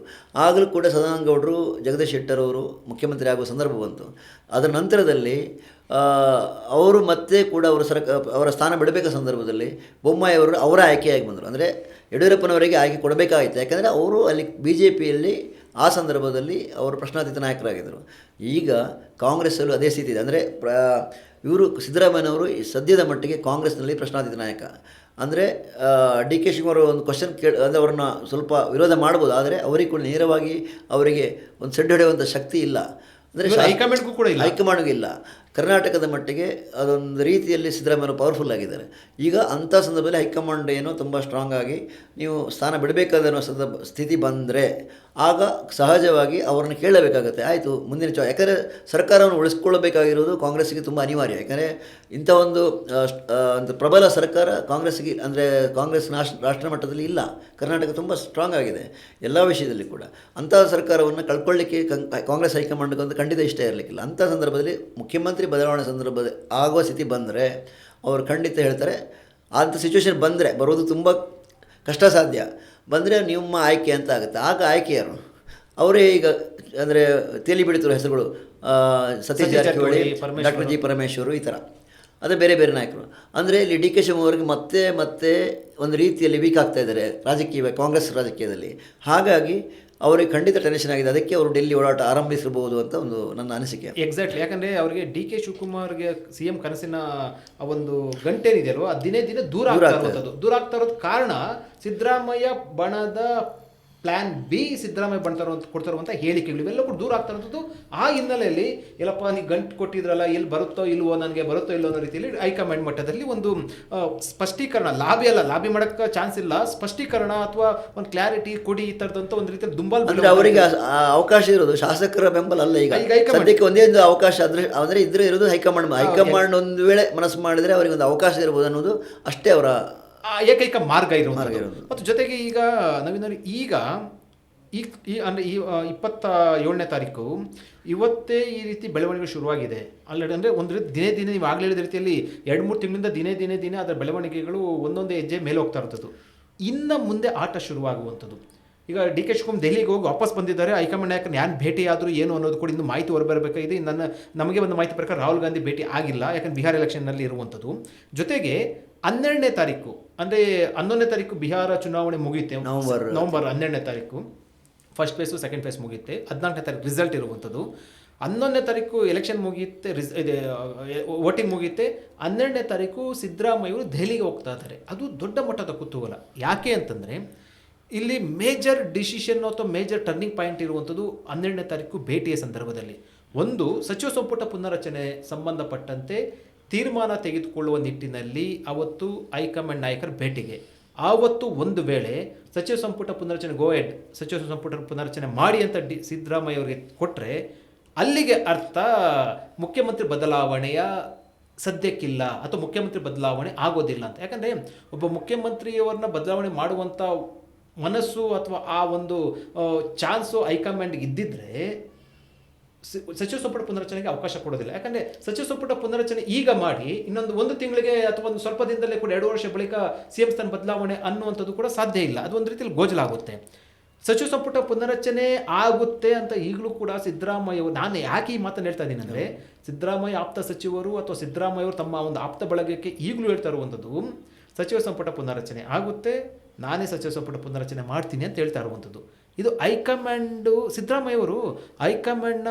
ಆಗಲೂ ಕೂಡ ಸದಾನಂದಗೌಡರು, ಜಗದೀಶ್ ಶೆಟ್ಟರ್ ಅವರು ಮುಖ್ಯಮಂತ್ರಿ ಆಗುವ ಸಂದರ್ಭ ಬಂತು. ಅದರ ನಂತರದಲ್ಲಿ ಅವರು ಮತ್ತೆ ಕೂಡ ಅವರ ಸರ್ಕ ಅವರ ಸ್ಥಾನ ಬಿಡಬೇಕಾದ ಸಂದರ್ಭದಲ್ಲಿ ಬೊಮ್ಮಾಯಿ ಅವರು ಅವರ ಆಯ್ಕೆಯಾಗಿ ಬಂದರು. ಅಂದರೆ ಯಡಿಯೂರಪ್ಪನವರಿಗೆ ಆಯ್ಕೆ ಕೊಡಬೇಕಾಗಿತ್ತು. ಯಾಕಂದರೆ ಅವರು ಅಲ್ಲಿ ಬಿ ಜೆ ಪಿಯಲ್ಲಿ ಆ ಸಂದರ್ಭದಲ್ಲಿ ಅವರು ಪ್ರಶ್ನಾತೀತ ನಾಯಕರಾಗಿದ್ದರು. ಈಗ ಕಾಂಗ್ರೆಸ್ಸಲ್ಲೂ ಅದೇ ಸ್ಥಿತಿ ಇದೆ. ಅಂದರೆ, ಪ್ರ ಇವರು ಸಿದ್ದರಾಮಯ್ಯನವರು ಈ ಸದ್ಯದ ಮಟ್ಟಿಗೆ ಕಾಂಗ್ರೆಸ್ನಲ್ಲಿ ಪ್ರಶ್ನಾತೀತ ನಾಯಕ. ಅಂದರೆ ಡಿ ಕೆ ಶಿವಕುಮಾರ್ ಒಂದು ಕ್ವಶನ್ ಕೇಳಿ ಅಂದರೆ ಅವ್ರನ್ನ ಸ್ವಲ್ಪ ವಿರೋಧ ಮಾಡ್ಬೋದು ಆದರೆ ಅವರಿಗೆ ಕೂಡ ನೇರವಾಗಿ ಅವರಿಗೆ ಒಂದು ಸೆಡ್ಡು ಹೊಡೆಯುವಂಥ ಶಕ್ತಿ ಇಲ್ಲ. ಅಂದರೆ ಹೈಕಮಾಂಡ್ಗೂ ಕೂಡ ಇಲ್ಲ. ಹೈಕಮಾಂಡ್ಗೂ ಇಲ್ಲ. ಕರ್ನಾಟಕದ ಮಟ್ಟಿಗೆ ಅದೊಂದು ರೀತಿಯಲ್ಲಿ ಸಿದ್ದರಾಮಯ್ಯ ಪವರ್ಫುಲ್ ಆಗಿದ್ದಾರೆ. ಈಗ ಅಂಥ ಸಂದರ್ಭದಲ್ಲಿ ಹೈಕಮಾಂಡ್ ಏನೋ ತುಂಬ ಸ್ಟ್ರಾಂಗ್ ಆಗಿ ನೀವು ಸ್ಥಾನ ಬಿಡಬೇಕಾದ ಸಂದರ್ಭ, ಸ್ಥಿತಿ ಬಂದರೆ ಆಗ ಸಹಜವಾಗಿ ಅವರನ್ನು ಕೇಳಬೇಕಾಗುತ್ತೆ. ಆಯಿತು, ಮುಂದಿನ ಚ ಯಾಕಂದರೆ ಸರ್ಕಾರವನ್ನು ಉಳಿಸ್ಕೊಳ್ಬೇಕಾಗಿರೋದು ಕಾಂಗ್ರೆಸ್ಸಿಗೆ ತುಂಬ ಅನಿವಾರ್ಯ. ಯಾಕಂದರೆ ಇಂಥ ಒಂದು ಪ್ರಬಲ ಸರ್ಕಾರ ಕಾಂಗ್ರೆಸ್ಗೆ ಅಂದರೆ ಕಾಂಗ್ರೆಸ್ ರಾಷ್ಟ್ರ ರಾಷ್ಟ್ರ ಮಟ್ಟದಲ್ಲಿ ಇಲ್ಲ. ಕರ್ನಾಟಕ ತುಂಬ ಸ್ಟ್ರಾಂಗ್ ಆಗಿದೆ. ಎಲ್ಲ ವಿಷಯದಲ್ಲಿ ಕೂಡ. ಅಂಥ ಸರ್ಕಾರವನ್ನು ಕಳ್ಕೊಳ್ಳಿಕ್ಕೆ ಕಾಂಗ್ರೆಸ್ ಹೈಕಮಾಂಡ್ಗೆ ಒಂದು ಖಂಡಿತ ಇಷ್ಟ ಇರಲಿಕ್ಕಿಲ್ಲ. ಅಂಥ ಸಂದರ್ಭದಲ್ಲಿ ಮುಖ್ಯಮಂತ್ರಿ ಬದಲಾವಣೆ ಸಂದರ್ಭದಲ್ಲಿ ಆಗುವ ಸ್ಥಿತಿ ಬಂದರೆ ಅವರು ಖಂಡಿತ ಹೇಳ್ತಾರೆ ಅಂಥ ಸಿಚುವೇಶನ್ ಬಂದರೆ ಬರೋದು ತುಂಬ ಕಷ್ಟ ಸಾಧ್ಯ ಬಂದರೆ ನಿಮ್ಮ ಆಯ್ಕೆ ಅಂತ ಆಗುತ್ತೆ. ಆಗ ಆಯ್ಕೆ ಯಾರು ಅವರೇ ಈಗ ಅಂದರೆ ತೇಲಿ ಬಿಡುತ್ತಿರೋ ಹೆಸರುಗಳು ಸತೀಶ್ ಜಾರಕಿಹೊಳಿ. ಡಾಕ್ಟರ್ ಜಿ ಪರಮೇಶ್ವರು ಈ ಥರ. ಅದೇ ಬೇರೆ ಬೇರೆ ನಾಯಕರು. ಅಂದರೆ ಇಲ್ಲಿ ಡಿ ಕೆ ಮತ್ತೆ ಮತ್ತೆ ಒಂದು ರೀತಿಯಲ್ಲಿ ವೀಕ್ ಆಗ್ತಾ ಇದ್ದಾರೆ ರಾಜಕೀಯ ಕಾಂಗ್ರೆಸ್ ರಾಜಕೀಯದಲ್ಲಿ. ಹಾಗಾಗಿ ಅವರಿಗೆ ಖಂಡಿತ ಟೆನ್ಷನ್ ಆಗಿದೆ. ಅದಕ್ಕೆ ಅವರು ಡೆಲ್ಲಿ ಓಡಾಟ ಆರಂಭಿಸಿರಬಹುದು ಅಂತ ಒಂದು ನನ್ನ ಅನಿಸಿಕೆ. ಎಕ್ಸಾಕ್ಟ್ಲಿ ಯಾಕಂದ್ರೆ ಅವರಿಗೆ ಡಿ ಕೆ ಶಿವಕುಮಾರ್ಗೆ ಸಿ ಎಂ ಕನಸಿನ ಆ ಒಂದು ಗಂಟೇನಿದೆಯಲ್ವ ಅದು ದಿನೇ ದಿನ ದೂರ ಆಗ್ತಾ ಇರೋದು ದೂರ ಆಗ್ತಾ ಇರೋದು ಕಾರಣ ಸಿದ್ದರಾಮಯ್ಯ ಬಣದ ಪ್ಲಾನ್ ಬಿ ಸಿದ್ದರಾಮಯ್ಯ ಬಂಡ್ತಾರೋ ಅಂತ ಕೊಡ್ತಾರೋ ಅಂತ ಹೇಳಿಕೆಗಳು ಇವೆಲ್ಲ ಕೂಡ ದೂರ ಆಗ್ತಾರಂಥದ್ದು ಆ ಹಿನ್ನೆಲೆಯಲ್ಲಿ ಎಲ್ಲಪ್ಪ ನೀವು ಗಂಟು ಕೊಟ್ಟಿದ್ರಲ್ಲ ಎಲ್ಲಿ ಬರುತ್ತೋ ಇಲ್ವೋ ನನಗೆ ಬರುತ್ತೋ ಇಲ್ಲೋ ಅನ್ನೋ ರೀತಿಯಲ್ಲಿ ಹೈಕಮಾಂಡ್ ಮಟ್ಟದಲ್ಲಿ ಒಂದು ಸ್ಪಷ್ಟೀಕರಣ ಲಾಬಿ ಅಲ್ಲ ಲಾಬಿ ಮಾಡೋಕ್ಕೆ ಚಾನ್ಸ್ ಇಲ್ಲ. ಸ್ಪಷ್ಟೀಕರಣ ಅಥವಾ ಒಂದು ಕ್ಲಾರಿಟಿ ಕೊಡಿ ಈ ಥರದಂತ ಒಂದು ರೀತಿಯಲ್ಲಿ ದುಂಬಾಲ್ ಅಂದರೆ ಅವರಿಗೆ ಅವಕಾಶ ಇರೋದು ಶಾಸಕರ ಬೆಂಬಲ ಅಲ್ಲ ಈಗ. ಅದಕ್ಕೆ ಸದ್ಯಕ್ಕೆ ಒಂದೇ ಒಂದು ಅವಕಾಶ ಆದರೆ ಅಂದರೆ ಇದ್ರೆ ಇರೋದು ಹೈಕಮಾಂಡ್ ಹೈಕಮಾಂಡ್ ಒಂದು ವೇಳೆ ಮನಸ್ಸು ಮಾಡಿದರೆ ಅವರಿಗೆ ಒಂದು ಅವಕಾಶ ಇರ್ಬೋದು ಅನ್ನೋದು ಅಷ್ಟೇ ಅವರ ಆ ಏಕೈಕ ಮಾರ್ಗ ಮಾರ್ಗ ಇರುವಂಥದ್ದು. ಮತ್ತು ಜೊತೆಗೆ ಈಗ ನವೀನ ಈಗ ಈ ಈ ಅಂದರೆ ಈ ಇಪ್ಪತ್ತ ಏಳನೇ ತಾರೀಕು ಇವತ್ತೇ ಈ ರೀತಿ ಬೆಳವಣಿಗೆ ಶುರುವಾಗಿದೆ. ಆಲ್ರೆಡಿ ಅಂದರೆ ಒಂದು ರೀತಿ ದಿನೇ ದಿನೇ ನೀವು ಆಗಲೇ ಹೇಳಿದ ರೀತಿಯಲ್ಲಿ ಎರಡು ಮೂರು ತಿಂಗಳಿಂದ ದಿನೇ ದಿನೇ ದಿನೇ ಅದರ ಬೆಳವಣಿಗೆಗಳು ಒಂದೊಂದೇ ಹೆಜ್ಜೆ ಮೇಲೆ ಹೋಗ್ತಾ ಇರ್ತದ್ದು ಇನ್ನು ಮುಂದೆ ಆಟ ಶುರುವಾಗುವಂಥದ್ದು. ಈಗ ಡಿ ಕೆ ಶಿವಕುಮಾರ್ ದೆಹಲಿಗೆ ಹೋಗಿ ವಾಪಸ್ ಬಂದಿದ್ದಾರೆ. ಹೈಕಮಾಂಡ್ ನಾಯಕನ ಯಾನ್ ಭೇಟಿ ಆದರೂ ಏನು ಅನ್ನೋದು ಕೂಡ ಇನ್ನು ಮಾಹಿತಿ ಹೊರಬರಬೇಕಾಗಿದೆ. ನನ್ನ ನಮಗೆ ಒಂದು ಮಾಹಿತಿ ಪ್ರಕಾರ ರಾಹುಲ್ ಗಾಂಧಿ ಭೇಟಿ ಆಗಿಲ್ಲ. ಯಾಕಂದ್ರೆ ಬಿಹಾರ್ ಎಲೆಕ್ಷನ್ನಲ್ಲಿ ಇರುವಂಥದ್ದು. ಜೊತೆಗೆ ಹನ್ನೆರಡನೇ ತಾರೀಕು ಅಂದರೆ ಹನ್ನೊಂದನೇ ತಾರೀಕು ಬಿಹಾರ ಚುನಾವಣೆ ಮುಗಿಯುತ್ತೆ. ನವಂಬರ್. ನವಂಬರ್ ಹನ್ನೆರಡನೇ ತಾರೀಕು. ಫಸ್ಟ್ ಫೇಸು ಸೆಕೆಂಡ್ ಫೇಸ್ ಮುಗಿಯುತ್ತೆ. ಹದಿನಾಲ್ಕನೇ ತಾರೀಕು ರಿಸಲ್ಟ್ ಇರುವಂಥದ್ದು. ಹನ್ನೊಂದನೇ ತಾರೀಕು ಎಲೆಕ್ಷನ್ ಮುಗಿಯುತ್ತೆ ರಿಸ್ ಇದೆ ವೋಟಿಂಗ್ ಮುಗಿಯುತ್ತೆ. ಹನ್ನೆರಡನೇ ತಾರೀಕು ಸಿದ್ದರಾಮಯ್ಯವರು ದೆಹಲಿಗೆ ಹೋಗ್ತಾ ಇದ್ದಾರೆ. ಅದು ದೊಡ್ಡ ಮಟ್ಟದ ಕುತೂಹಲ. ಯಾಕೆ ಅಂತಂದರೆ ಇಲ್ಲಿ ಮೇಜರ್ ಡಿಸಿಷನ್ ಅಥವಾ ಮೇಜರ್ ಟರ್ನಿಂಗ್ ಪಾಯಿಂಟ್ ಇರುವಂಥದ್ದು ಹನ್ನೆರಡನೇ ತಾರೀಕು ಭೇಟಿಯ ಸಂದರ್ಭದಲ್ಲಿ. ಒಂದು, ಸಚಿವ ಸಂಪುಟ ಪುನರಚನೆ ಸಂಬಂಧಪಟ್ಟಂತೆ ತೀರ್ಮಾನ ತೆಗೆದುಕೊಳ್ಳುವ ನಿಟ್ಟಿನಲ್ಲಿ ಅವತ್ತು ಹೈಕಮಾಂಡ್ ನಾಯಕರ ಭೇಟಿಗೆ. ಆವತ್ತು ಒಂದು ವೇಳೆ ಸಚಿವ ಸಂಪುಟ ಪುನರಚನೆ ಗೋಯೆಡ್ ಸಚಿವ ಸಂಪುಟ ಪುನರಚನೆ ಮಾಡಿ ಅಂತ ಡಿ, ಸಿದ್ದರಾಮಯ್ಯ ಅವರಿಗೆ ಕೊಟ್ಟರೆ ಅಲ್ಲಿಗೆ ಅರ್ಥ ಮುಖ್ಯಮಂತ್ರಿ ಬದಲಾವಣೆಯ ಸದ್ಯಕ್ಕಿಲ್ಲ ಅಥವಾ ಮುಖ್ಯಮಂತ್ರಿ ಬದಲಾವಣೆ ಆಗೋದಿಲ್ಲ ಅಂತ. ಯಾಕಂದರೆ ಒಬ್ಬ ಮುಖ್ಯಮಂತ್ರಿಯವರನ್ನ ಬದಲಾವಣೆ ಮಾಡುವಂಥ ಮನಸ್ಸು ಅಥವಾ ಆ ಒಂದು ಚಾನ್ಸು ಹೈಕಮಾಂಡ್ಗೆ ಇದ್ದಿದ್ರೆ, ಸ- ಸಚಿವ ಸಂಪುಟ ಪುನರಚನೆಗೆ ಅವಕಾಶ ಕೊಡೋದಿಲ್ಲ. ಯಾಕಂದರೆ ಸಚಿವ ಸಂಪುಟ ಪುನರಚನೆ ಈಗ ಮಾಡಿ, ಇನ್ನೊಂದು ಒಂದು ತಿಂಗಳಿಗೆ ಅಥವಾ ಒಂದು ಸ್ವಲ್ಪ ದಿನದಲ್ಲೇ ಕೂಡ ಎರಡು ವರ್ಷ ಬಳಿಕ ಸಿ ಎಂ ಸ್ಥಾನ ಬದಲಾವಣೆ ಅನ್ನುವಂಥದ್ದು ಕೂಡ ಸಾಧ್ಯ ಇಲ್ಲ. ಅದು ಒಂದು ರೀತಿಯಲ್ಲಿ ಗೋಜಲಾಗುತ್ತೆ. ಸಚಿವ ಸಂಪುಟ ಪುನರಚನೆ ಆಗುತ್ತೆ ಅಂತ ಈಗಲೂ ಕೂಡ ಸಿದ್ದರಾಮಯ್ಯ ನಾನು ಯಾಕೆ ಈ ಮಾತನ್ನು ಹೇಳ್ತಾ ಇದ್ದೀನಿ ಅಂದರೆ, ಸಿದ್ದರಾಮಯ್ಯ ಆಪ್ತ ಸಚಿವರು ಅಥವಾ ಸಿದ್ದರಾಮಯ್ಯವರು ತಮ್ಮ ಒಂದು ಆಪ್ತ ಬಳಗಕ್ಕೆ ಈಗಲೂ ಹೇಳ್ತಾ ಇರುವಂಥದ್ದು, ಸಚಿವ ಸಂಪುಟ ಪುನರಚನೆ ಆಗುತ್ತೆ. ನಾನೇ ಸಚಿವ ಸಂಪುಟ ಪುನರಚನೆ ಮಾಡ್ತೀನಿ ಅಂತ ಹೇಳ್ತಾ ಇರುವಂಥದ್ದು. ಇದು ಹೈಕಮಾಂಡು ಸಿದ್ದರಾಮಯ್ಯ ಅವರು ಹೈಕಮಾಂಡ್ನ